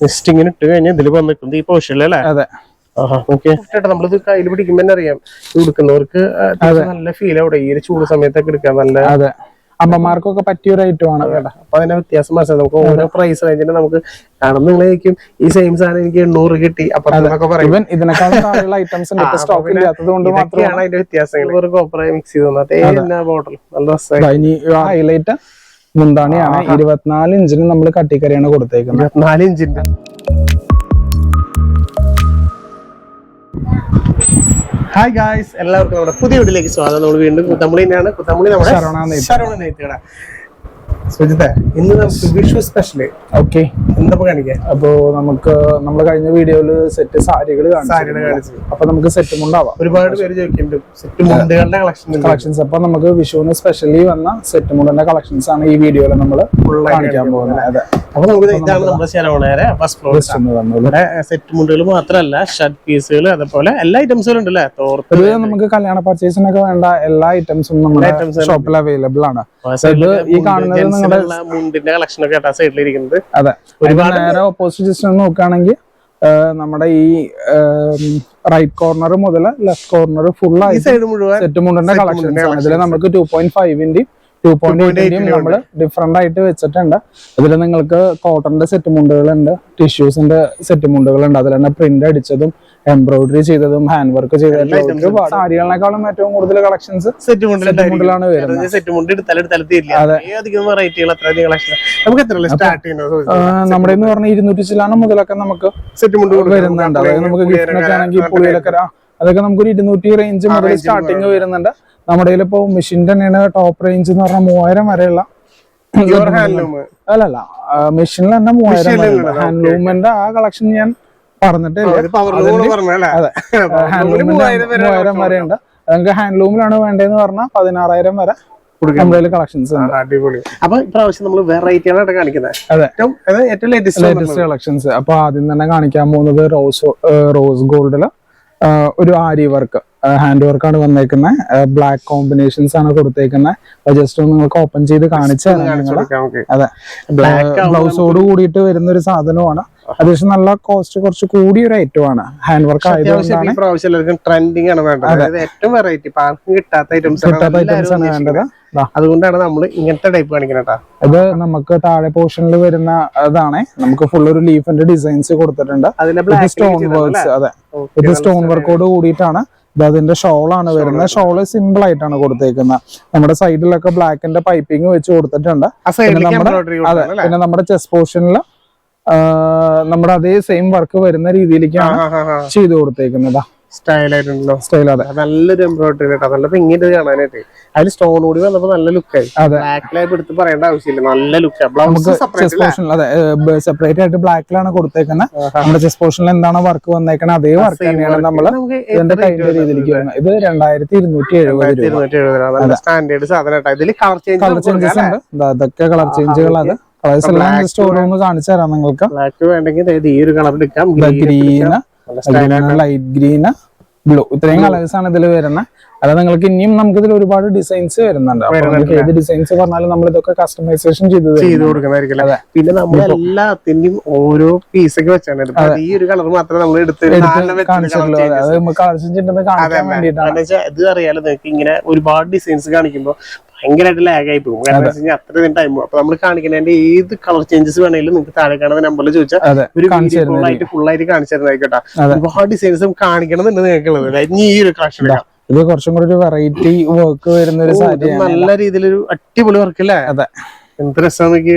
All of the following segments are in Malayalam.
ജസ്റ്റ് ഇങ്ങനെ ഇട്ട് കഴിഞ്ഞാൽ ഇതിൽ വന്നിട്ടുണ്ട് ഈ പോഷനിലല്ലേ അതെ. നമ്മളിത് കയ്യിൽ പിടിക്കുമ്പോ തന്നെ അറിയാം. കൊടുക്കുന്നവർക്ക് നല്ല ഫീൽ അവിടെ ഈ ഒരു ചൂട് സമയത്തൊക്കെ എടുക്കാൻ നല്ല അതെ. അമ്മമാർക്കൊക്കെ പറ്റിയ ഒരു ഐറ്റം ആണ് അപ്പൊ അതിന്റെ വ്യത്യാസം മനസ്സിലായി. നമുക്ക് ഓരോ പ്രൈസ് റേഞ്ചിന് നമുക്ക് കാരണം നിങ്ങളായിരിക്കും ഈ സെയിം സാധനം എനിക്ക് എണ്ണൂറ് കിട്ടി. അപ്പൊ അതൊക്കെ പറയും. ഇതിനേക്കാളും ഐറ്റംസ് ഉണ്ട്. ഇപ്പൊ സ്റ്റോക്ക് ഇല്ലാത്തത് കൊണ്ട് മാത്രം ഇതൊക്കെയാണ് അതിന്റെ വ്യത്യാസങ്ങൾ ഒരു കോപ്പറ മിക്സ് ചെയ്ത് തന്നത്. അതേ. ബോട്ടിൽ നല്ല ഹൈലൈറ്റ് മുന്താണിയാണ് ഇരുപത്തിനാല് ഇഞ്ചിന് നമ്മൾ കട്ടിക്കറിയാണ് കൊടുത്തേക്കുന്നത്. ഇരുപത്തിനാല് ഇഞ്ചിന്റെ. ഹായ് ഗായ്സ് എല്ലാവർക്കും നമ്മുടെ പുതിയ വീട്ടിലേക്ക് സ്വാഗതം. നമ്മൾ വീണ്ടും കുത്തമ്പളിനാണ് കുത്തമ്പളി നമ്മുടെ ശരവണ നെയ്ത്ത്. നെയ്ത്തുകട. വിഷു സ്പെഷ്യൽ ഓക്കെ അപ്പോ നമുക്ക് നമ്മൾ കഴിഞ്ഞ വീഡിയോയിൽ സെറ്റ് സാരികൾ അപ്പൊ നമുക്ക് സെറ്റ് മുണ്ടാവാം ഒരുപാട് പേര് ചോദിക്കുന്നുണ്ട്. സെറ്റ് മുണ്ടുകളുടെ കളക്ഷൻ കളക്ഷൻസ് അപ്പൊ നമുക്ക് വിഷുവിന് സ്പെഷ്യലി വന്ന സെറ്റ് മുണ്ടിന്റെ കളക്ഷൻസ് ആണ് ഈ വീഡിയോയിൽ നമ്മൾ കാണിക്കാൻ പോകുന്നത്. അപ്പൊ നമുക്ക് ഇതാണ് നമ്മുടെ ശരവണേരെ ഫസ്റ്റ് ഫ്ലോർ സെറ്റ് മുണ്ടുകൾ മാത്രമല്ല ഷർട്ട് പീസുകൾ അതേപോലെ എല്ലാ ഐറ്റംസുകളും ഉണ്ട് അല്ലേ തോർത്ത് നമുക്ക് കല്യാണ പർച്ചേസിനൊക്കെ വേണ്ട എല്ലാ ഐറ്റംസും നമ്മുടെ. ഷോപ്പിൽ അവൈലബിൾ ആണ്. സൈഡിൽ ഈ കാണുന്നത് മുണ്ടിന്റെ കളക്ഷൻ ഒക്കെ ആ അതെ. ഒരുപാട് നേരെ ഓപ്പോസിറ്റ് ജസ്റ്റ് നോക്കുകയാണെങ്കിൽ നമ്മുടെ ഈ റൈറ്റ് കോർണർ മുതൽ ലെഫ്റ്റ് കോർണർ ഫുൾ ആയി സെറ്റ് മുണ്ടിന്റെ കളക്ഷൻ ഇതിൽ നമുക്ക് ടു പോയിന്റ് ഫൈവിന്റെയും ടു പോയിന്റ് എയ്റ്റിന്റെയും നമ്മൾ ഡിഫറെന്റ് ആയിട്ട് വെച്ചിട്ടുണ്ട്. അതിൽ നിങ്ങൾക്ക് കോട്ടന്റെ സെറ്റ് മുണ്ടുകളുണ്ട് ടിഷ്യൂസിന്റെ സെറ്റ് മുണ്ടുകളുണ്ട്. അതിൽ തന്നെ പ്രിന്റ് അടിച്ചതും എംബ്രോയിഡറി ചെയ്തതും ഹാൻഡ് വർക്ക് ചെയ്തതും സാരികളെക്കാളും ഏറ്റവും കൂടുതൽ കളക്ഷൻസ് സെറ്റ് മുണ്ടിലാണ് വരുന്നത്. സെറ്റ് മുണ്ട് നമുക്ക് എത്ര സ്റ്റാർട്ട് ചെയ്യുന്നത് നമ്മുടെ എന്ന് പറഞ്ഞ ഇരുന്നൂറ്റി ചില്ലാനം മുതലൊക്കെ നമുക്ക് സെറ്റ് മുണ്ട് വരുന്നുണ്ട്. അതായത് നമുക്ക് ഗിഫ്റ്റിനൊക്കെ ആണെങ്കിൽ പുളിയിലൊക്കെ അതൊക്കെ നമുക്ക് ഒരു ഇരുന്നൂറ്റി റേഞ്ച് മുതൽ സ്റ്റാർട്ടിങ് വരുന്നുണ്ട്. നമ്മുടെ ഇപ്പോ ഇപ്പൊ മെഷീൻ തന്നെയാണ് ടോപ്പ് റേഞ്ച് എന്ന് പറഞ്ഞാൽ മൂവായിരം വരെയുള്ള അല്ലല്ല മെഷീനിൽ തന്നെ മൂവായിരം ഹാൻഡ്ലൂമിന്റെ ആ കളക്ഷൻ ഞാൻ പറഞ്ഞിട്ടില്ല. പവർ പറഞ്ഞല്ലേ അതെ. ഹാൻഡ്ലൂമിന്റെ മൂവായിരം വരെ ഉണ്ട്? നമുക്ക് ഹാൻഡ്ലൂമിലാണ് വേണ്ടതെന്ന് പറഞ്ഞാൽ പതിനാറായിരം വരെ നമ്മുടെ കളക്ഷൻസ് ഉണ്ട്. അടിപൊളി. അപ്പൊ ഇപ്രാവശ്യം നമ്മൾ വെറൈറ്റികളാണ് കാണിക്കുന്നത് അതെ. ഏറ്റവും അത് ഏറ്റവും ലേറ്റസ്റ്റ് ലേറ്റസ്റ്റ് കളക്ഷൻസ് അപ്പൊ ആദ്യം തന്നെ കാണിക്കാൻ പോകുന്നത് റോസ് റോസ് ഗോൾഡിൽ ഒരു ആരി വർക്ക് ഹാൻഡ് വർക്കാണ് വന്നേക്കുന്നത് ബ്ലാക്ക് കോമ്പിനേഷൻസ് ആണ് കൊടുത്തേക്കുന്നത് ജസ്റ്റ് ഒന്ന് നിങ്ങൾക്ക് ഓപ്പൺ ചെയ്ത് കാണിച്ചു അതെ. ബ്ലാക്ക് ബ്ലൗസോട് കൂടിയിട്ട് വരുന്ന ഒരു സാധനമാണ്. അത്യാവശ്യം നല്ല കോസ്റ്റ് കുറച്ച് കൂടിയ ഒരു ഐറ്റം ആണ് ഹാൻഡ് വർക്ക് ആയതുകൊണ്ടാണ്. ട്രെൻഡിങ് ആണ് വേണ്ടത്. ഏറ്റവും വെറൈറ്റി ആർക്കും കിട്ടാത്ത ഐറ്റംസ് കിട്ടാത്ത ഐറ്റംസ് ആണ് വേണ്ടത്. അതുകൊണ്ടാണ് നമ്മൾ ഇങ്ങനത്തെ ടൈപ്പ് കാണിക്കുന്നത് ഇത് നമുക്ക് താഴെ പോർഷനിൽ വരുന്ന അതാണ്. നമുക്ക് ഫുൾ ഒരു ലീഫിന്റെ ഡിസൈൻസ് കൊടുത്തിട്ടുണ്ട്. സ്റ്റോൺ വർക്ക്സ് അതെ. ഇത് സ്റ്റോൺ വർക്കോട് കൂടിയിട്ടാണ് ഇത് അതിന്റെ ഷോൾ ആണ് വരുന്നത്. ഷോൾ സിമ്പിൾ ആയിട്ടാണ് കൊടുത്തേക്കുന്നത്. നമ്മുടെ സൈഡിലൊക്കെ ബ്ലാക്കിന്റെ പൈപ്പിംഗ് വെച്ച് കൊടുത്തിട്ടുണ്ട്. അതെ പിന്നെ നമ്മുടെ ചെസ്റ്റ് പോർഷനിൽ നമ്മുടെ അതേ സെയിം വർക്ക് വരുന്ന രീതിയിലേക്കാണ് ചെയ്തു കൊടുത്തേക്കുന്നത്. സ്റ്റൈൽ ആയിട്ടുണ്ടല്ലോ സ്റ്റൈൽ അതെ. നല്ലൊരു എംബ്രോയിഡറി കേട്ടോ നല്ല ഭംഗിയിട്ട് കാണാനായിട്ട്. അതിൽ സ്റ്റോൺ കൂടി വന്നപ്പോ നല്ല ലുക്കായി അതെ. ബ്ലാക്കിലായി എടുത്ത് പറയേണ്ട ആവശ്യമില്ല. നല്ല ലുക്ക് ബ്ലൗസ് നമുക്ക് സെപ്പറേറ്റ് ആയിട്ട് ബ്ലാക്കിലാണ് കൊടുത്തേക്കുന്നത് നമ്മുടെ ചെസ് പോർഷനിൽ എന്താണോ വർക്ക് വന്നേക്കുന്നത് അതേ വർക്ക് തന്നെയാണ് നമ്മൾ ഇതിന്റെ കൈന്റെ രീതിയിലേക്ക് വരുന്നത് ഇത് രണ്ടായിരത്തി ഇരുന്നൂറ്റി എഴുപത് രൂപ. സ്റ്റാൻഡേർഡ് സാധനം ഇതിൽ കളർ കളർ ചേഞ്ച് ചേഞ്ചസ് ഉണ്ട്. ദാ ഇതൊക്കെ കളർ ചേഞ്ചുകൾ അത് കളേഴ്സ് എല്ലാം ജസ്റ്റ് ഓരോന്ന് കാണിച്ചു തരാം നിങ്ങൾക്ക്. ബ്ലാക്ക് വേണ്ടെങ്കിൽ ഈ ഒരു കളർ എടുക്കാം ഗ്രീന്. ലൈറ്റ് ഗ്രീന് ബ്ലൂ ഇത്രയും കളേഴ്സ് ആണ് ഇതിൽ വരുന്നത് അത് നിങ്ങൾക്ക് ഇനിയും നമുക്ക് ഇതിൽ ഒരുപാട് ഡിസൈൻസ് വരുന്നുണ്ട്. ഏത് ഡിസൈൻസ് പറഞ്ഞാലും നമ്മൾ ഇതൊക്കെ കസ്റ്റമൈസേഷൻ ചെയ്ത്. ചെയ്ത് കൊടുക്കുന്നതായിരിക്കും. പിന്നെ നമ്മൾ എല്ലാത്തിന്റെയും ഓരോ പീസൊക്കെ വെച്ചാണ്. ഈ ഒരു കളർ മാത്രമേ നമ്മൾ എടുത്ത് കാണിച്ചിട്ടുള്ളൂ. അതെ, ഉണ്ടെന്ന് കാണിക്കാൻ വേണ്ടിയിട്ടാണ്. ഇത് അറിയാലോ നിങ്ങൾക്ക് ഇങ്ങനെ ഒരുപാട് ഡിസൈൻസ് കാണിക്കുമ്പോൾ ഭയങ്കരമായിട്ട് ലാഗ് ആയി പോകും. കാരണം വെച്ച് കഴിഞ്ഞാൽ അത്രയും ടൈം അപ്പൊ നമ്മൾ കാണിക്കുന്നതിന്റെ ഏത് കളർ ചേഞ്ചസ് വേണമെങ്കിലും നിങ്ങൾക്ക് താഴെ കാണുന്ന നമ്പറിൽ ചോദിച്ചാൽ ഒരു വീഡിയോ ആയിട്ട് ഫുൾ ആയിട്ട് കാണിച്ചു തരുന്നതായിക്കോട്ടെ. ഒരുപാട് ഡിസൈൻസും കാണിക്കണമെന്നുണ്ട് നിങ്ങൾക്കുള്ളത്. ഇനി ഈ ഒരു കളക്ഷൻ ഇത് കുറച്ചും കൂടി ഒരു വെറൈറ്റി വർക്ക് വരുന്ന ഒരു നല്ല രീതിയിലൊരു അടിപൊളി വർക്ക് അല്ലേ അതെ. എന്ത് രസം നോക്കി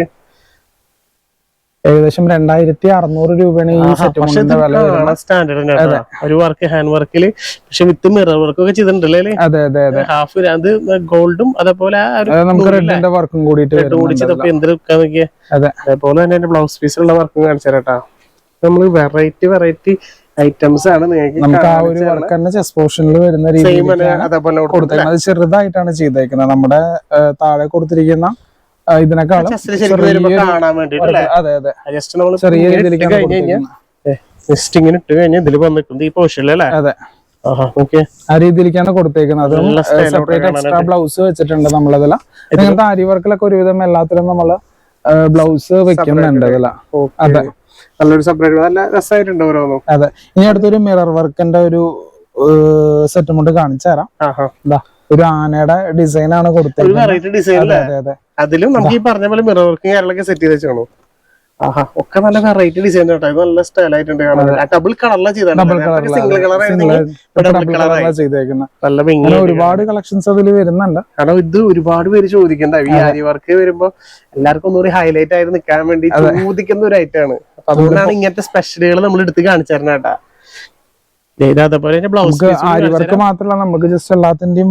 ഏകദേശം രണ്ടായിരത്തി അറുന്നൂറ് രൂപയാണ് ഈ സെറ്റ് വില സ്റ്റാൻഡേർഡ് ഒരു വർക്ക് ഹാൻഡ് വർക്കിൽ പക്ഷെ വിത്ത് മിറർ വർക്ക് ഒക്കെ ചെയ്തിട്ടുണ്ടല്ലേ അതെ അതെ അതെ. ഹാഫ് അത് ഗോൾഡും അതേപോലെ നമുക്ക് റെഡിന്റെ വർക്കും കൂടിയിട്ട് അതേപോലെ തന്നെ എന്റെ ബ്ലൗസ് പീസിലുള്ള വർക്കും കാണിച്ചു തരാട്ടാ നമ്മൾ വെറൈറ്റി വെറൈറ്റി ഐറ്റംസ് ആണ് നിങ്ങൾക്ക് നമുക്ക് ആ ഒരു വർക്ക് തന്നെ ചെസ് പോർഷനിൽ വരുന്ന രീതിയിൽ അതേപോലെ കൊടുത്തേക്കുന്നത് അത് ചെറുതായിട്ടാണ് ചെയ്തേക്കുന്നത്. നമ്മുടെ താഴെ കൊടുത്തിരിക്കുന്ന ഇതിനേക്കാളും അതെ അതെ. ചെറിയ ഇങ്ങനെ ഇട്ട് കഴിഞ്ഞാൽ ഇതിൽ വന്നിട്ടുണ്ട് ഈ പോഷല്ലേ അതെ. ആ രീതിയിലേക്കാണ് കൊടുത്തേക്കുന്നത്. അതും സെപ്പറേറ്റ് എക്സ്ട്രാ ബ്ലൗസ് വെച്ചിട്ടുണ്ട് നമ്മളതില. ഇങ്ങനത്തെ ആരി വർക്കിലൊക്കെ ഒരുവിധം എല്ലാത്തിലും നമ്മൾ ബ്ലൗസ് വെക്കുന്നുണ്ട് അതെ. നല്ലൊരു സെപ്പറേറ്റ് നല്ല രസമായിട്ടുണ്ട് ഓരോന്നും. അതെ. ഇനി അടുത്തൊരു മിറർ വർക്കിന്റെ ഒരു സെറ്റും കൊണ്ട് കാണിച്ചു തരാം. ഒരു ആനയുടെ ഡിസൈൻ ആണ് കൊടുത്തത് അതെ അതെ. അതിലും നമുക്ക് ഈ പറഞ്ഞ പോലെ മിറർ വർക്കും കാര്യങ്ങളൊക്കെ സെറ്റ് ചെയ്ത് വെച്ചാണോ? ആഹാ. ഒക്കെ നല്ല വെറൈറ്റി ഡിസൈൻ കേട്ടോ. ഇത് നല്ല സ്റ്റൈൽ ആയിട്ടുണ്ട് കാണാൻ. ഡബിൾ കളറിലാണ് ചെയ്തത് സിംഗിൾ കളർ നല്ല ഭംഗി ഒരുപാട് കളക്ഷൻസ് അതിൽ വരുന്നുണ്ട്. കാരണം ഇത് ഒരുപാട് പേര് ചോദിക്കണ്ട. ഈ ആരി വർക്ക് വരുമ്പോ എല്ലാവർക്കും ഒന്നുകൂടി ഹൈലൈറ്റ് ആയി നിൽക്കാൻ വേണ്ടി ചോദിക്കുന്ന ഒരു ഐറ്റം ആണ്. അതുകൊണ്ടാണ് ഇങ്ങനത്തെ സ്പെഷ്യലുകൾ നമ്മൾ എടുത്ത് കാണിച്ചു തരണം കേട്ടാ. ഇത് അതേപോലെ ബ്ലൗസ് മാത്രമല്ല നമുക്ക് ജസ്റ്റ് എല്ലാത്തിന്റെയും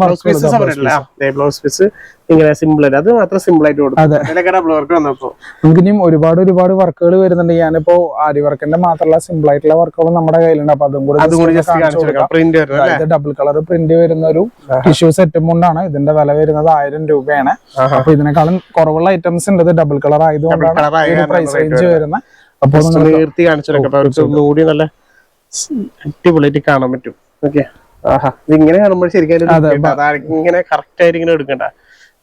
ബ്ലൗസ് പീസ് ഇങ്ങനെ സിമ്പിൾ ആയിട്ട്. അത് മാത്രം സിമ്പിൾ ആയിട്ട് കൊടുക്കും. നമുക്കിനിയും ഒരുപാട് ഒരുപാട് വർക്കുകൾ വരുന്നുണ്ട്. ഞാനിപ്പോ ആരി വർക്കിന്റെ മാത്രമല്ല സിമ്പിൾ ആയിട്ടുള്ള വർക്കുകളും നമ്മുടെ കയ്യിലുണ്ട്. അപ്പൊ അതും കൂടെ ഡബിൾ കളർ പ്രിന്റ് വരുന്ന ഒരു ടിഷ്യൂ സെറ്റ് കൊണ്ടാണ് ഇതിന്റെ വില വരുന്നത് ആയിരം രൂപയാണ്. അപ്പൊ ഇതിനേക്കാളും കുറവുള്ള ഐറ്റംസ് ഉണ്ട്. ഇത് ഡബിൾ കളർ ആയതുകൊണ്ടാണ് പ്രൈസ് റേഞ്ച് വരുന്നത്. അപ്പൊ Just നിങ്ങൾ നിർത്തി കാണിച്ചു നല്ല അടിപൊളിയായിട്ട് കാണാൻ പറ്റും. ഓക്കെ ആഹാ ഇതിങ്ങനെ കാണുമ്പോൾ ശരിക്കും ഇങ്ങനെ കറക്റ്റ് ആയിട്ട് ഇങ്ങനെ എടുക്കണ്ട.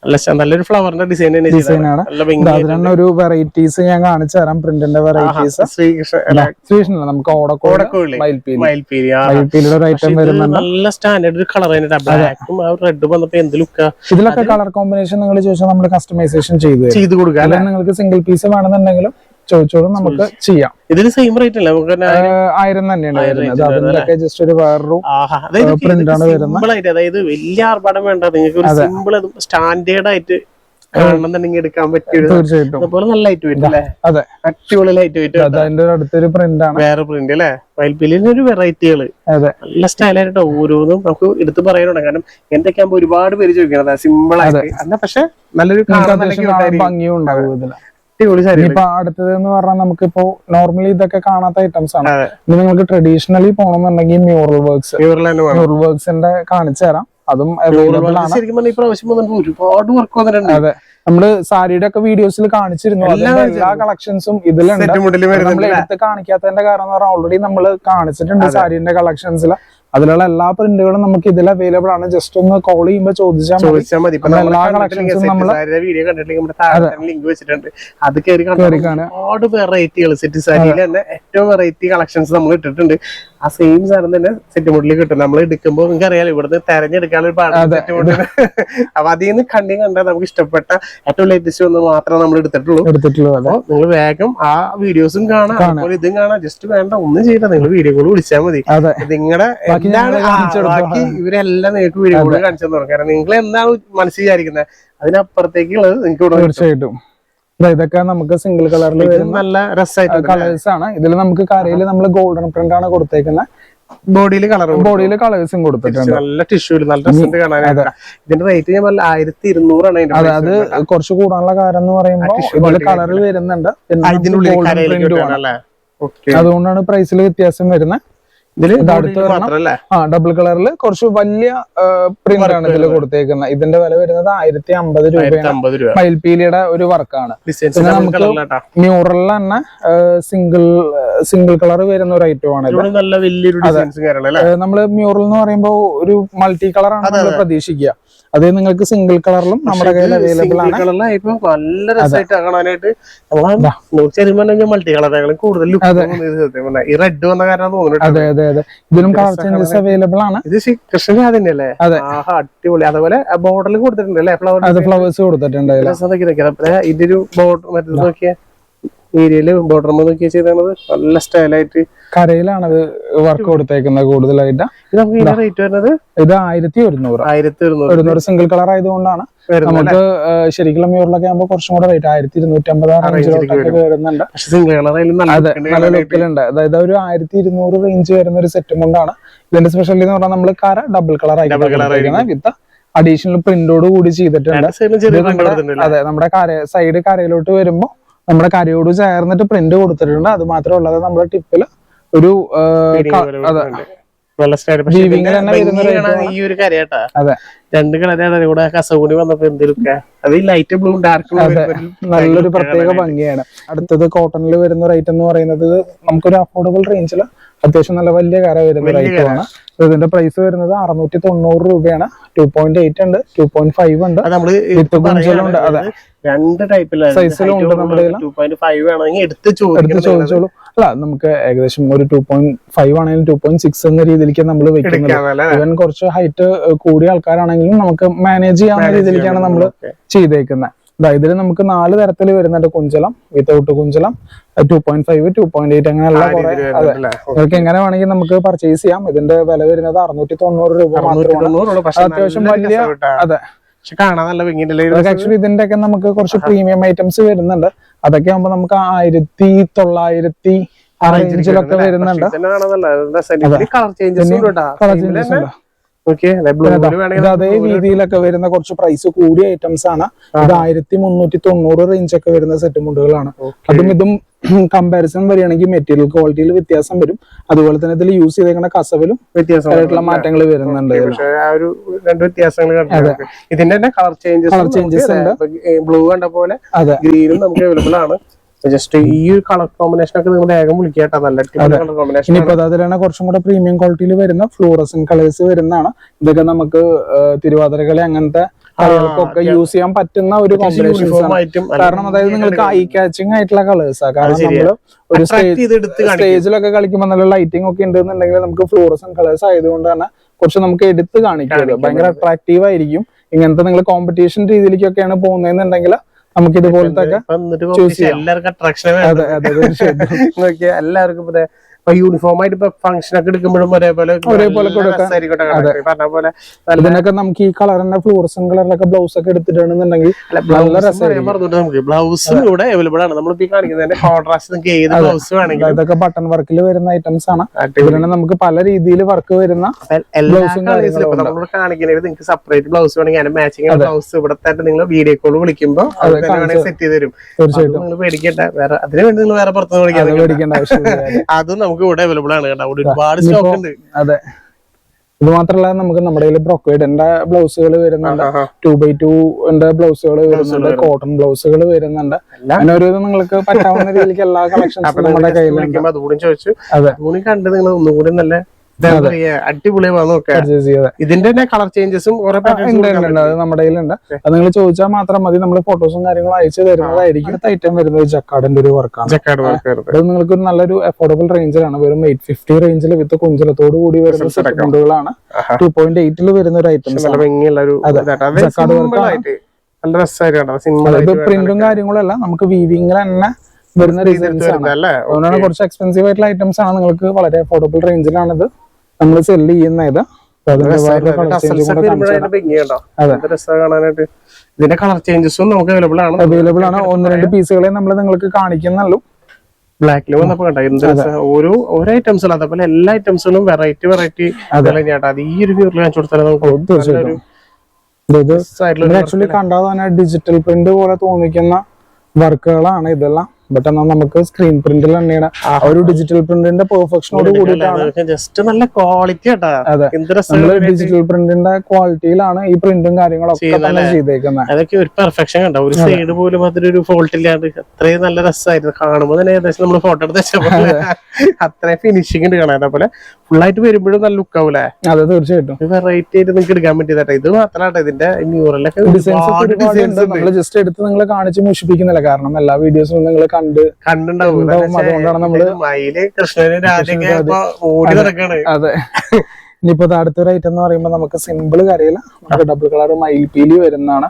നല്ല നല്ലൊരു ഫ്ലവറിന്റെ ഡിസൈൻ തന്നെ ഒരു വെറൈറ്റീസ് ഞാൻ കാണിച്ചു തരാം പ്രിന്റിന്റെ വെറൈറ്റീസ് ശ്രീകൃഷ്ണ നമുക്ക് ഓടക്കോട് ഓടക്കോഴില്ലേ? മയിൽപ്പീലി മയിൽപ്പീലി ആ. മയിൽപ്പീലിയുടെ ഒരു ഐറ്റം വരുന്നുണ്ട്. നല്ല സ്റ്റാൻഡേർഡ് ഒരു കളർ ബ്ലാക്കും റെഡ് വന്നപ്പോ എന്ത് ലുക്കാ ഇതിലൊക്കെ കളർ കോമ്പിനേഷൻ നിങ്ങൾ ചോദിച്ചാൽ നമ്മൾ കസ്റ്റമൈസേഷൻ ചെയ്തു ചെയ്ത് കൊടുക്കാം അല്ലെങ്കിൽ നിങ്ങൾക്ക് സിംഗിൾ പീസ് വേണമെന്നുണ്ടെങ്കിലും ചോദിച്ചോളും നമുക്ക് ചെയ്യാം. ഇതിന് സെയിം റേറ്റ് അല്ല? നമുക്ക് ആയിരം തന്നെയാണ് വരുന്നത്. അതിലൊക്കെ ജസ്റ്റ് ഒരു വേറൊരു പ്രിന്റ് ആണ് വരുന്നത്. അതായത് വലിയ ആർഭാടം വേണ്ട. നിങ്ങൾക്ക് ഒരു സിമ്പിൾ സ്റ്റാൻഡേർഡ് ആയിട്ട് കാണണമെന്നുണ്ടെങ്കിൽ എടുക്കാൻ തീർച്ചയായിട്ടും. അതുപോലെ നല്ല ലൈറ്റ് വെയിറ്റ് അല്ലേ? അതെ. അടിപൊളി ലൈറ്റ് വെയിറ്റ് അത് അതിന്റെ അടുത്തൊരു പ്രിന്റ് ആണ്. വേറെ പ്രിന്റ് അല്ലേ? ഒരു നല്ല സ്റ്റൈലായിട്ട് ഓരോന്നും നമുക്ക് എടുത്ത് പറയാനുണ്ട്. കാരണം എന്തൊക്കെ ഒരുപാട് പേര് ചോദിക്കണത് സിമ്പിൾ ആയിട്ട്. അല്ല പക്ഷെ നല്ലൊരു ഭംഗിയും ഉണ്ടാവും ഇതിൽ. അടിപൊളി സാരി ഇപ്പൊ അടുത്തത് എന്ന് പറഞ്ഞാൽ നമുക്കിപ്പോ നോർമലി ഇതൊക്കെ കാണാത്ത ഐറ്റംസ് ആണ്. ഇനി നിങ്ങൾക്ക് ട്രഡീഷണലി പോകണമെന്നുണ്ടെങ്കിൽ മ്യൂറൽ വർക്ക്സ് മ്യൂറൽ വർക്ക്സിന്റെ കാണിച്ചു തരാം. അതും അവൈലബിൾ ആണ്. ഒരുപാട് വർക്ക് വന്നിട്ടുണ്ട്. അതെ. നമ്മൾ സാരിയുടെ ഒക്കെ വീഡിയോസിൽ കാണിച്ചിരുന്നു. എല്ലാ കളക്ഷൻസും ഇതിലുണ്ട്. നമ്മൾ എടുത്ത് കാണിക്കാത്തതിന്റെ കാരണം എന്ന് പറഞ്ഞാൽ ഓൾറെഡി നമ്മൾ കാണിച്ചിട്ടുണ്ട് സാരിന്റെ കളക്ഷൻസിൽ അതിലുള്ള എല്ലാ പ്രിന്റുകളും നമുക്ക് ഇതിൽ അവൈലബിൾ ആണ്. ജസ്റ്റ് ഒന്ന് കോൾ ചെയ്യുമ്പോൾ ചോദിച്ചാൽ മതി. ചോദിച്ചാൽ എല്ലാ കളക്ഷൻസും സാരിയുടെ വീഡിയോ കണ്ടിട്ടുണ്ടെങ്കിൽ ലിങ്ക് വെച്ചിട്ടുണ്ട്. അത് കയറി. ഒരുപാട് വെറൈറ്റികൾ സെറ്റ് സാരിയിൽ തന്നെ ഏറ്റവും വെറൈറ്റി കളക്ഷൻസ് നമ്മൾ ഇട്ടിട്ടുണ്ട്. ആ സെയിം സാധനം തന്നെ സെറ്റ് മോഡിൽ കിട്ടും. നമ്മൾ എടുക്കുമ്പോൾ നിങ്ങൾക്ക് അറിയാലോ ഇവിടുന്ന് തെരഞ്ഞെടുക്കാനുള്ള ഒരു പാട് സെറ്റ് മോഡിൽ അപ്പൊ അതിൽ നിന്ന് കണ്ടി കണ്ടാൽ നമുക്ക് ഇഷ്ടപ്പെട്ട ഏറ്റവും ലേറ്റസ്റ്റ് ഒന്ന് മാത്രമേ നമ്മൾ എടുത്തിട്ടുള്ളൂ. എടുത്തിട്ടുള്ളൂ അതെ. അപ്പൊ നിങ്ങൾ വേഗം ആ വീഡിയോസും കാണാം. അതുപോലെ ഇതും കാണാം. ജസ്റ്റ് വേണ്ട ഒന്നും ചെയ്യണ്ട. നിങ്ങൾ വീഡിയോ കോൾ വിളിച്ചാൽ മതി. നിങ്ങളുടെ ബാക്കി എന്താണ്? ഇവരെല്ലാം നിങ്ങൾക്ക് വീഡിയോ കോൾ കാണിച്ചു തുടങ്ങും കാരണം നിങ്ങൾ എന്താണ് മനസ്സിൽ വിചാരിക്കുന്നത്? അതിനപ്പുറത്തേക്കുള്ളത് നിങ്ങൾക്ക് ഇവിടെ തീർച്ചയായിട്ടും. ഇതൊക്കെ നമുക്ക് സിംഗിൾ കളറിൽ വരുന്ന നല്ല രസമായിട്ട് കളേഴ്സ് ആണ്. ഇതിൽ നമുക്ക് കരയിൽ നമ്മൾ ഗോൾഡൻ പ്രിന്റ് ആണ് കൊടുത്തേക്കുന്നത് ബോഡിയിൽ കളർ ബോഡിയിൽ കളേഴ്സും കൊടുത്തിട്ടുണ്ട്. നല്ല ടിഷ്യൂ നല്ല കാണാനായിട്ട് ഇതിന്റെ റേറ്റ് ഞാൻ പറഞ്ഞ ആയിരത്തി ഇരുന്നൂറാണ് അതായത് അതെ അത് കുറച്ച് കൂടാനുള്ള കാര്യം എന്ന് പറയുമ്പോൾ ഇതിൽ കളർ വരുന്നുണ്ട്. അതുകൊണ്ടാണ് പ്രൈസിൽ വ്യത്യാസം വരുന്നത് ഇതിൽ ഇത് അടുത്ത് ആ ഡബിൾ കളറിൽ കുറച്ച് വലിയ പ്രിന്റ് ആണ് ഇതിൽ കൊടുത്തേക്കുന്നത്. ഇതിന്റെ വില വരുന്നത് ആയിരത്തി അമ്പത് രൂപയാണ് മയിൽപീലിയുടെ ഒരു വർക്കാണ്. പിന്നെ നമുക്ക് മ്യൂറലിൽ തന്നെ സിംഗിൾ സിംഗിൾ കളർ വരുന്ന ഒരു ഐറ്റം ആണ് നമ്മൾ മ്യൂറൽ എന്ന് പറയുമ്പോൾ ഒരു മൾട്ടി കളറാണ് നമ്മൾ പ്രതീക്ഷിക്കുക. അത് നിങ്ങൾക്ക് സിംഗിൾ കളറിലും നമ്മുടെ കയ്യിൽ അവൈലബിൾ ആണ്. നല്ല രസമായിട്ട് കാണാനായിട്ട്. ചെറുപ്പം മൾട്ടി കൂടുതൽ. ഈ റെഡ് വന്ന കാരണം തോന്നുന്നു അതെ അതെ അതെ. ഇതിലും കളർ ചേഞ്ചസ് അവൈലബിൾ ആണ്. ഇത് കൃഷ്ണൻ അതിന്റെ അല്ലേ? അതെ. അടിപൊളി. അതുപോലെ ബോർഡറിൽ കൊടുത്തിട്ടുണ്ട് അല്ലേ? ഫ്ലവർ അത് ഫ്ലവേഴ്സ് കൊടുത്തിട്ടുണ്ട് ഒരു ബോർഡർ മറ്റേ നോക്കിയ. ഏരിയയിൽ ബോർഡർ നോക്കിയാ ചെയ്തത് നല്ല സ്റ്റൈലായിട്ട് കരയിലാണ് അത് വർക്ക് കൊടുത്തേക്കുന്നത് കൂടുതലായിട്ട്. ഇത് നമുക്ക് ഇതിന്റെ റേറ്റ് വരുന്നത്? ഇത് ആയിരത്തി ഒരുന്നൂറ്. ആയിരത്തി ഒരുന്നൂറ്. ഒരുന്നൂറ് സിംഗിൾ കളർ ആയതുകൊണ്ടാണ്. നമുക്ക് ശരിക്കുള്ള മ്യൂറിലൊക്കെ ആകുമ്പോൾ കുറച്ചും കൂടെ റേറ്റ് ആയിരത്തി ഇരുന്നൂറ്റി അമ്പത് റേഞ്ചിലോട്ടൊക്കെ വരുന്നുണ്ട്. അതെ നല്ല. ലുക്കിലുണ്ട് അതായത് ഒരു ആയിരത്തി ഇരുന്നൂറ് റേഞ്ച് വരുന്ന ഒരു സെറ്റും കൊണ്ടാണ് ഇതിന്റെ സ്പെഷ്യാലിറ്റി എന്ന് പറഞ്ഞാൽ നമ്മൾ കര ഡബിൾ കളർ ആയിരിക്കും. വിത്ത് അഡീഷണൽ പ്രിന്റോട് കൂടി ചെയ്തിട്ടുണ്ട്. അതെ നമ്മുടെ കര സൈഡ് കരയിലോട്ട് വരുമ്പോൾ നമ്മുടെ കരയോട് ചേർന്നിട്ട് പ്രിന്റ് കൊടുത്തിട്ടുണ്ട്. അത് മാത്രമല്ലാതെ നമ്മുടെ ടിപ്പിൽ ഒരു ഈ ഒരു കരയാട്ടാ രണ്ട് ഇവിടെ കസകൂടി വന്നപ്പോ എന്തെങ്കിലും അത് ലൈറ്റ് ബ്ലൂ ഡാർക്ക് നല്ലൊരു പ്രത്യേക ഭംഗിയാണ്. അടുത്തത് കോട്ടണിൽ വരുന്ന റേറ്റ് എന്ന് പറയുന്നത് നമുക്കൊരു അഫോർഡബിൾ റേഞ്ചിൽ അത്യാവശ്യം നല്ല വലിയ കര വരുന്ന റേറ്റ് ആണ്. ഇതിന്റെ പ്രൈസ് വരുന്നത് അറുന്നൂറ്റി തൊണ്ണൂറ് രൂപയാണ്. ടു പോയിന്റ് എയ്റ്റ് ഉണ്ട് ടു പോയിന്റ് ഫൈവ് ഉണ്ട്. വിത്ത് ഗുഞ്ചലുണ്ട് അതെ. രണ്ട് ടൈപ്പിലാണ് സൈസിലുണ്ട് ഉണ്ട് നമ്മുടെ എടുത്ത് ചോദിച്ചോളൂ. അല്ല നമുക്ക് ഏകദേശം ഒരു ടു പോയിന്റ് ഫൈവ് ആണെങ്കിലും ടു പോയിന്റ് സിക്സ് എന്ന രീതിയിലേക്ക് നമ്മൾ വെക്കുന്നത്. ഇവൻ കുറച്ച് ഹൈറ്റ് കൂടിയ ആൾക്കാരാണെങ്കിലും നമുക്ക് മാനേജ് ചെയ്യാവുന്ന രീതിയിലേക്കാണ് നമ്മൾ ചെയ്തേക്കുന്നത് ഇതിൽ നമുക്ക് നാല് തരത്തിൽ വരുന്നുണ്ട് കുഞ്ചലം. Without കുഞ്ചലം two point five two point eight അങ്ങനെയുള്ള കുറെ അതെ. നിങ്ങൾക്ക് എങ്ങനെ വേണമെങ്കിൽ നമുക്ക് പർച്ചേസ് ചെയ്യാം. ഇതിന്റെ വില വരുന്നത് അറുന്നൂറ്റി തൊണ്ണൂറ് രൂപ മാത്രമാണ്. അത്യാവശ്യം വലിയ അതെ. ആക്ച്വലി ഇതിന്റെ ഒക്കെ നമുക്ക് കുറച്ച് പ്രീമിയം ഐറ്റംസ് വരുന്നുണ്ട്. അതൊക്കെ ആകുമ്പോൾ നമുക്ക് ആയിരത്തി തൊള്ളായിരത്തി അറേഞ്ചിലൊക്കെ റേഞ്ചിലൊക്കെ വരുന്നുണ്ട്. കളർ ചേഞ്ചസ് അതേ രീതിയിലൊക്കെ വരുന്ന കുറച്ച് പ്രൈസ് കൂടിയ ഐറ്റംസ് ആണ്. ഇത് ആയിരത്തി മുന്നൂറ്റി തൊണ്ണൂറ് റേഞ്ച് ഒക്കെ വരുന്ന സെറ്റ് മുണ്ടുകളാണ് അതും ഇതും കമ്പാരിസൺ വരികയാണെങ്കിൽ മെറ്റീരിയൽ ക്വാളിറ്റിയിൽ വ്യത്യാസം വരും. അതുപോലെ തന്നെ ഇതിൽ യൂസ് ചെയ്തേക്കുന്ന കസവിലും വ്യത്യാസമായിട്ടുള്ള മാറ്റങ്ങൾ വരുന്നുണ്ട് ഇതിന്റെ തന്നെ കളർ ചേഞ്ചസ് കളർ ചേഞ്ചസ് ഉണ്ട്. ബ്ലൂ കണ്ട പോലെ ഗ്രീനും നമുക്ക് അവൈലബിൾ ആണ്. ജസ്റ്റ് ഈ ഒരു കളർ കോമ്പിനേഷൻ ഒക്കെ നിങ്ങൾ വേഗം വിളിക്കാട്ടോ നല്ല കളർ കോമ്പിനേഷൻ ഇനിയിപ്പോ അതിൽ തന്നെ കുറച്ചും കൂടെ പ്രീമിയം ക്വാളിറ്റിയിൽ വരുന്ന ഫ്ലൂറസൻ കളേഴ്സ് വരുന്നതാണ്. ഇതൊക്കെ നമുക്ക് ആ, തിരുവാതിരകളി അങ്ങനത്തെ കളികൾക്കൊക്കെ യൂസ് ചെയ്യാൻ പറ്റുന്ന ഒരു കോമ്പിനേഷൻ കാരണം അതായത് നിങ്ങൾക്ക് ഐ കാച്ചിങ് ആയിട്ടുള്ള കളേഴ്സാ കാരണം നമ്മൾ ഒരു സ്റ്റേജിലൊക്കെ കളിക്കുമ്പോൾ നല്ല ലൈറ്റിംഗ് ഒക്കെ ഉണ്ടെന്നുണ്ടെങ്കിൽ നമുക്ക് ഫ്ലൂറസൻ കളേഴ്സ് ആയതുകൊണ്ട് തന്നെ കുറച്ച് നമുക്ക് എടുത്ത് കാണിക്കുന്നത് ഭയങ്കര അട്രാക്റ്റീവ് ആയിരിക്കും. ഇങ്ങനത്തെ നിങ്ങൾ കോമ്പറ്റീഷൻ രീതിയിലേക്കൊക്കെയാണ് പോകുന്നതെന്നുണ്ടെങ്കിൽ നമുക്ക് ഇതുപോലത്തെ എല്ലാവർക്കും അട്രാക്ഷൻ എല്ലാവർക്കും ഇപ്പൊ യൂണിഫോം ആയിട്ട് ഇപ്പൊ ഫംഗ്ഷൻ ഒക്കെ എടുക്കുമ്പോഴും ഒരേപോലെ ഒരേപോലെ പറഞ്ഞ പോലെ ഇതിനൊക്കെ നമുക്ക് ഈ കളർ തന്നെ ഫ്ലൂറസൻ കളറിലൊക്കെ ബ്ലൗസ് ഒക്കെ നല്ല പറഞ്ഞിട്ട് നമുക്ക് ബ്ലൗസും ഇവിടെ അവൈലബിൾ ആണ്. നമ്മളിപ്പോ കാണിക്കുന്നതിന്റെ കോൺട്രാസ്റ്റ് നിങ്ങൾക്ക് ഏത് ബ്ലൗസ് വേണമെങ്കിലും. ഇതൊക്കെ ബട്ടൺ വർക്കിൽ വരുന്ന ഐറ്റംസ് ആണ്. അടിപൊളി. നമുക്ക് പല രീതിയിൽ വർക്ക് വരുന്ന ബ്ലൗസും കാണിക്കുന്നത് നിങ്ങൾക്ക് സെപ്പറേറ്റ് ബ്ലൗസ് വേണമെങ്കിൽ അതിന് മാച്ചിങ് ബ്ലൗസ് ഇവിടത്തെ നിങ്ങൾ വീഡിയോ കോൾ വിളിക്കുമ്പോൾ അതെ, സെറ്റ് ചെയ്ത് തരും. തീർച്ചയായിട്ടും. നിങ്ങൾ വേറെ അതിന് വേണ്ടി നിങ്ങൾ വേറെ പുറത്തുനിന്ന് ആവശ്യമില്ല. അതും നമുക്ക് ഇവിടെ അവൈലബിൾ ആണ് കേട്ടോ. അവിടെ ഒരുപാട് സ്റ്റോക്ക് ഉണ്ട്. അതെ. ഇത് മാത്രല്ല നമുക്ക് നമ്മുടെ കയ്യിൽ ബ്രോക്കേഡിന്റെ ബ്ലൗസുകൾ വരുന്നുണ്ട്. ടു ബൈ ടു ബ്ലൗസുകൾ വരുന്നുണ്ട്. കോട്ടൺ ബ്ലൗസുകൾ വരുന്നുണ്ട്. അങ്ങനെ ഒരു നിങ്ങൾക്ക് പറ്റാവുന്ന രീതിയിലേക്ക് എല്ലാ കളക്ഷൻസും നമ്മുടെ കയ്യിലുണ്ട്. അതുകൂടി ചോദിച്ചു. അതെ. അതുകൂടി കണ്ട് നിങ്ങൾ ഒന്നുകൂടി നല്ല ഇതിന്റെ തന്നെ കളർ ചേഞ്ചസും നമ്മുടെ കയ്യിലുണ്ട്. അത് നിങ്ങൾ ചോദിച്ചാൽ മാത്രം മതി. നമ്മൾ ഫോട്ടോസും കാര്യങ്ങളും അയച്ചു തരുന്നതായിരിക്കും. അടുത്ത ഐറ്റം വരുന്നത് ജക്കാടിന്റെ ഒരു വർക്കാണ് ജക്കാർഡ് വർക്ക് അത് നിങ്ങൾക്ക് ഒരു നല്ലൊരു അഫോർഡബിൾ റേഞ്ചിലാണ് വെറും എയ്റ്റ് ഫിഫ്റ്റി റേഞ്ചിൽ വിത്ത് കുഞ്ചലത്തോട് കൂടി വരുന്ന സെക്കൻഡുകളാണ്. ടു പോയിന്റ് എയ്റ്റിൽ വരുന്ന ഒരു ഐറ്റം നല്ല രസമായിട്ട് ഇത് പ്രിന്റും കാര്യങ്ങളും അല്ല. നമുക്ക് വീവിംഗിൽ തന്നെ വരുന്ന റീസൺസ് ആണ്. അതുകൊണ്ടാണ് കുറച്ച് എക്സ്പെൻസീവ് ആയിട്ടുള്ള ഐറ്റംസ് ആണ് നിങ്ങൾക്ക് വളരെ അഫോർഡബിൾ റേഞ്ചിലാണിത് നമ്മൾ സെൽ ചെയ്യുന്ന ഇത്. ഇതിന്റെ കളർ ചേഞ്ചസും നമുക്ക് അവൈലബിൾ ആണ്. അവൈലബിൾ ആണ്. ഒന്ന് രണ്ട് പീസുകളെ നമ്മൾ നിങ്ങൾക്ക് കാണിക്കുന്നുള്ളൂ. ബ്ലാക്കിൽ വന്നപ്പോ കണ്ടോ? എന്ത് ഓരോ ഓരോ ഐറ്റംസും അതേപോലെ എല്ലാ ഐറ്റംസുകളും വെറൈറ്റി വെറൈറ്റി ചേട്ടാ അത്. ഈ ഒരു വ്യൂറിൽ കാണിച്ചു കൊടുത്താൽ നമുക്ക് ആക്ച്വലി കണ്ടാൽ തന്നെ ഡിജിറ്റൽ പ്രിന്റ് പോലെ തോന്നിക്കുന്ന വർക്കുകളാണ് ഇതെല്ലാം. ബട്ട് എന്നാൽ നമുക്ക് സ്ക്രീൻ പ്രിന്റിൽ തന്നെയാണ് ആ ഒരു ഡിജിറ്റൽ പ്രിന്റിന്റെ പെർഫെക്ഷനോട് കൂടിയിട്ടാണ്. ജസ്റ്റ് നല്ല ക്വാളിറ്റി അതെ. നമ്മൾ ഡിജിറ്റൽ പ്രിന്റിന്റെ ക്വാളിറ്റിയിലാണ് ഈ പ്രിന്റും കാര്യങ്ങളൊക്കെ തന്നെ? ചെയ്തേക്കുന്നത് അതൊക്കെ ഒരു പെർഫെക്ഷൻ കണ്ടോ. ഒരു സൈഡ് പോലും അതിലൊരു ഫോൾട്ട് ഇല്ലാണ്ട് അത്രയും നല്ല രസമായിരുന്നു കാണുമ്പോൾ തന്നെ ഏകദേശം നമ്മൾ ഫോട്ടോ എടുത്ത് അത്രയും ഫിനിഷിംഗ് ഉണ്ട് കാണാൻ പോലെ. ഫുൾ ആയിട്ട് വരുമ്പോഴും നല്ല ലുക്ക് ആവൂലേ? അതെ തീർച്ചയായിട്ടും. വെറൈറ്റി ആയിട്ട് നിങ്ങൾക്ക് എടുക്കാൻ പറ്റിയതാട്ടെ. ഇത് മാത്രമാട്ടെ ഇതിന്റെ മ്യൂറലൊക്കെ ഡിസൈൻസ് നമ്മൾ ജസ്റ്റ് എടുത്ത് നിങ്ങളെ കാണിച്ച് മുഷിപ്പിക്കുന്നില്ല കാരണം എല്ലാ വീഡിയോസും നിങ്ങൾ കണ്ട് കണ്ടുണ്ടാവും. ഉണ്ടാവും, അതുകൊണ്ടാണ് നമ്മൾ മയിൽ കൃഷ്ണന് രാധയൊക്കെ ഓടി നടക്കാണ്. അതെ. ഇനിയിപ്പോ അടുത്തൊരു ഐറ്റം എന്ന് പറയുമ്പോൾ നമുക്ക് സിമ്പിൾ കരയില്ല നമുക്ക് ഡബിൾ കളർ മയിൽപീലി വരുന്നതാണ്.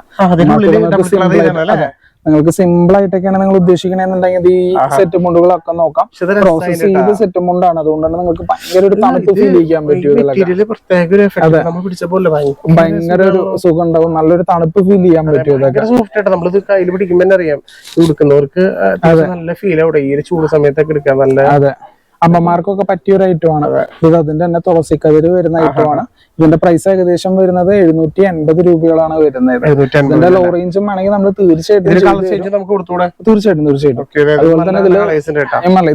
നിങ്ങൾക്ക് സിമ്പിൾ ആയിട്ടൊക്കെയാണ് നിങ്ങൾ ഉദ്ദേശിക്കണെന്നുണ്ടെങ്കിൽ ഈ സെറ്റ് മുണ്ടുകളൊക്കെ നോക്കാം. പ്രോസസ് ചെയ്ത് സെറ്റ് മുണ്ടാണ് അതുകൊണ്ടാണ് നിങ്ങൾക്ക് ഭയങ്കര ഒരു തണുപ്പ് ഫീൽ ചെയ്യാൻ പറ്റും ഭയങ്കര ഒരു സുഖം ഉണ്ടാവും നല്ലൊരു തണുപ്പ് ഫീൽ ചെയ്യാൻ പറ്റും ഇതൊക്കെ. സോഫ്റ്റ് ആയിട്ട് നമ്മളിത് കയ്യിൽ പിടിക്കുമ്പോൾ തന്നെ അറിയാം. കൊടുക്കുന്നവർക്ക് നല്ല ഫീൽ അവിടെ ഈ ഒരു ചൂട് സമയത്തൊക്കെ എടുക്കാൻ നല്ല അതെ. അമ്മമാർക്കൊക്കെ പറ്റിയ ഒരു ഐറ്റം ആണ് ഇത് അതിന്റെ തന്നെ തുളസിക്കതിര് വരുന്ന ഐറ്റം ആണ്. ഇതിന്റെ പ്രൈസ് ഏകദേശം വരുന്നത് എഴുന്നൂറ്റി എൺപത് രൂപകളാണ് വരുന്നത് ഇതിന്റെ ലോ റേഞ്ചും വേണമെങ്കിൽ നമ്മൾ തീർച്ചയായിട്ടും തീർച്ചയായിട്ടും തീർച്ചയായിട്ടും. അതുപോലെ തന്നെ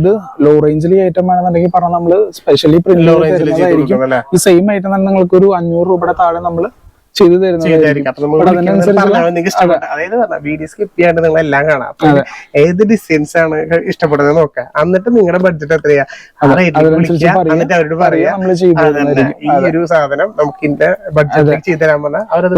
ഇത് ലോ റേഞ്ചിൽ ഐറ്റം വേണമെന്നുണ്ടെങ്കിൽ പറഞ്ഞാൽ നമ്മൾ സ്പെഷ്യലി പ്രിന്റ്? ഈ സെയിം ഐറ്റം തന്നെ നിങ്ങൾക്ക് ഒരു അഞ്ഞൂറ് രൂപയുടെ താഴെ നമ്മൾ ചെയ്തു തരുന്നത് സ്കിപ്പ് ചെയ്യാണ്ട് നിങ്ങൾ എല്ലാം കാണാം. ഏത് ഡിസൈൻസ് ആണ് ഇഷ്ടപ്പെടുന്നത് നോക്കുക എന്നിട്ട് നിങ്ങളുടെ ബഡ്ജറ്റ് എത്രയാ. എന്നിട്ട് അവരോട് പറയാ. ഈ ഒരു സാധനം നമുക്ക് ഇന്റെ ബഡ്ജറ്റ് ചെയ്തു തരാൻ പറഞ്ഞാൽ അവരത്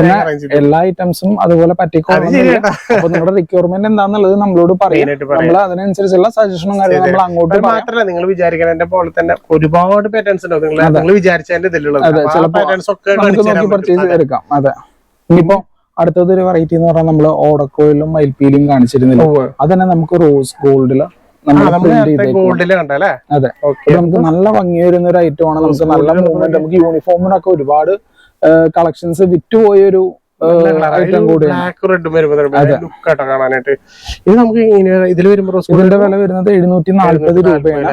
എല്ലാ ഐറ്റംസും അതുപോലെ പറ്റിക്കോളുന്നില്ല അപ്പൊ നിങ്ങളുടെ റിക്വയർമെന്റ് എന്താന്നുള്ളത് നമ്മളോട് പറയാം. നമ്മൾ അതിനനുസരിച്ചുള്ള സജഷനും കാര്യങ്ങളും നമ്മൾ അങ്ങോട്ട് മാത്രമല്ല നിങ്ങൾ വിചാരിക്കണതിന്റെ പോലെ തന്നെ ഒരുപാട് പാറ്റേൺസ് ഉണ്ടാവും. നിങ്ങൾ വിചാരിച്ചതിന്റെ ഇതിലുള്ളത്. പാറ്റേൺസ് ഒക്കെ നോക്കി പർച്ചേസ് എടുക്കാം. അതെ. ഇനിയിപ്പോ അടുത്തത് ഒരു വെറൈറ്റി എന്ന് പറഞ്ഞാൽ നമ്മൾ ഓടക്കോയിലും മയിൽപ്പീലിയും കാണിച്ചിരുന്നില്ല? അതന്നെ അത് തന്നെ നമുക്ക് റോസ് ഗോൾഡിൽ നമ്മൾ കണ്ടല്ലേ? അതെ. നമുക്ക് നല്ല ഭംഗി വരുന്ന ഒരു ഐറ്റം ആണ്. നമുക്ക് നല്ല മൂവ്മെന്റ് നമുക്ക് യൂണിഫോമിനൊക്കെ ഒരുപാട് കളക്ഷൻസ് വിറ്റുപോയ ഒരു ഐറ്റം കൂടിയാണ്. ബ്ലാക്ക് റെഡ് കാണാനായിട്ട്. ഇത് നമുക്ക് ഇതിൽ ഇതിന്റെ വില വരുന്നത് എഴുന്നൂറ്റി നാല്പത് രൂപയാണ്.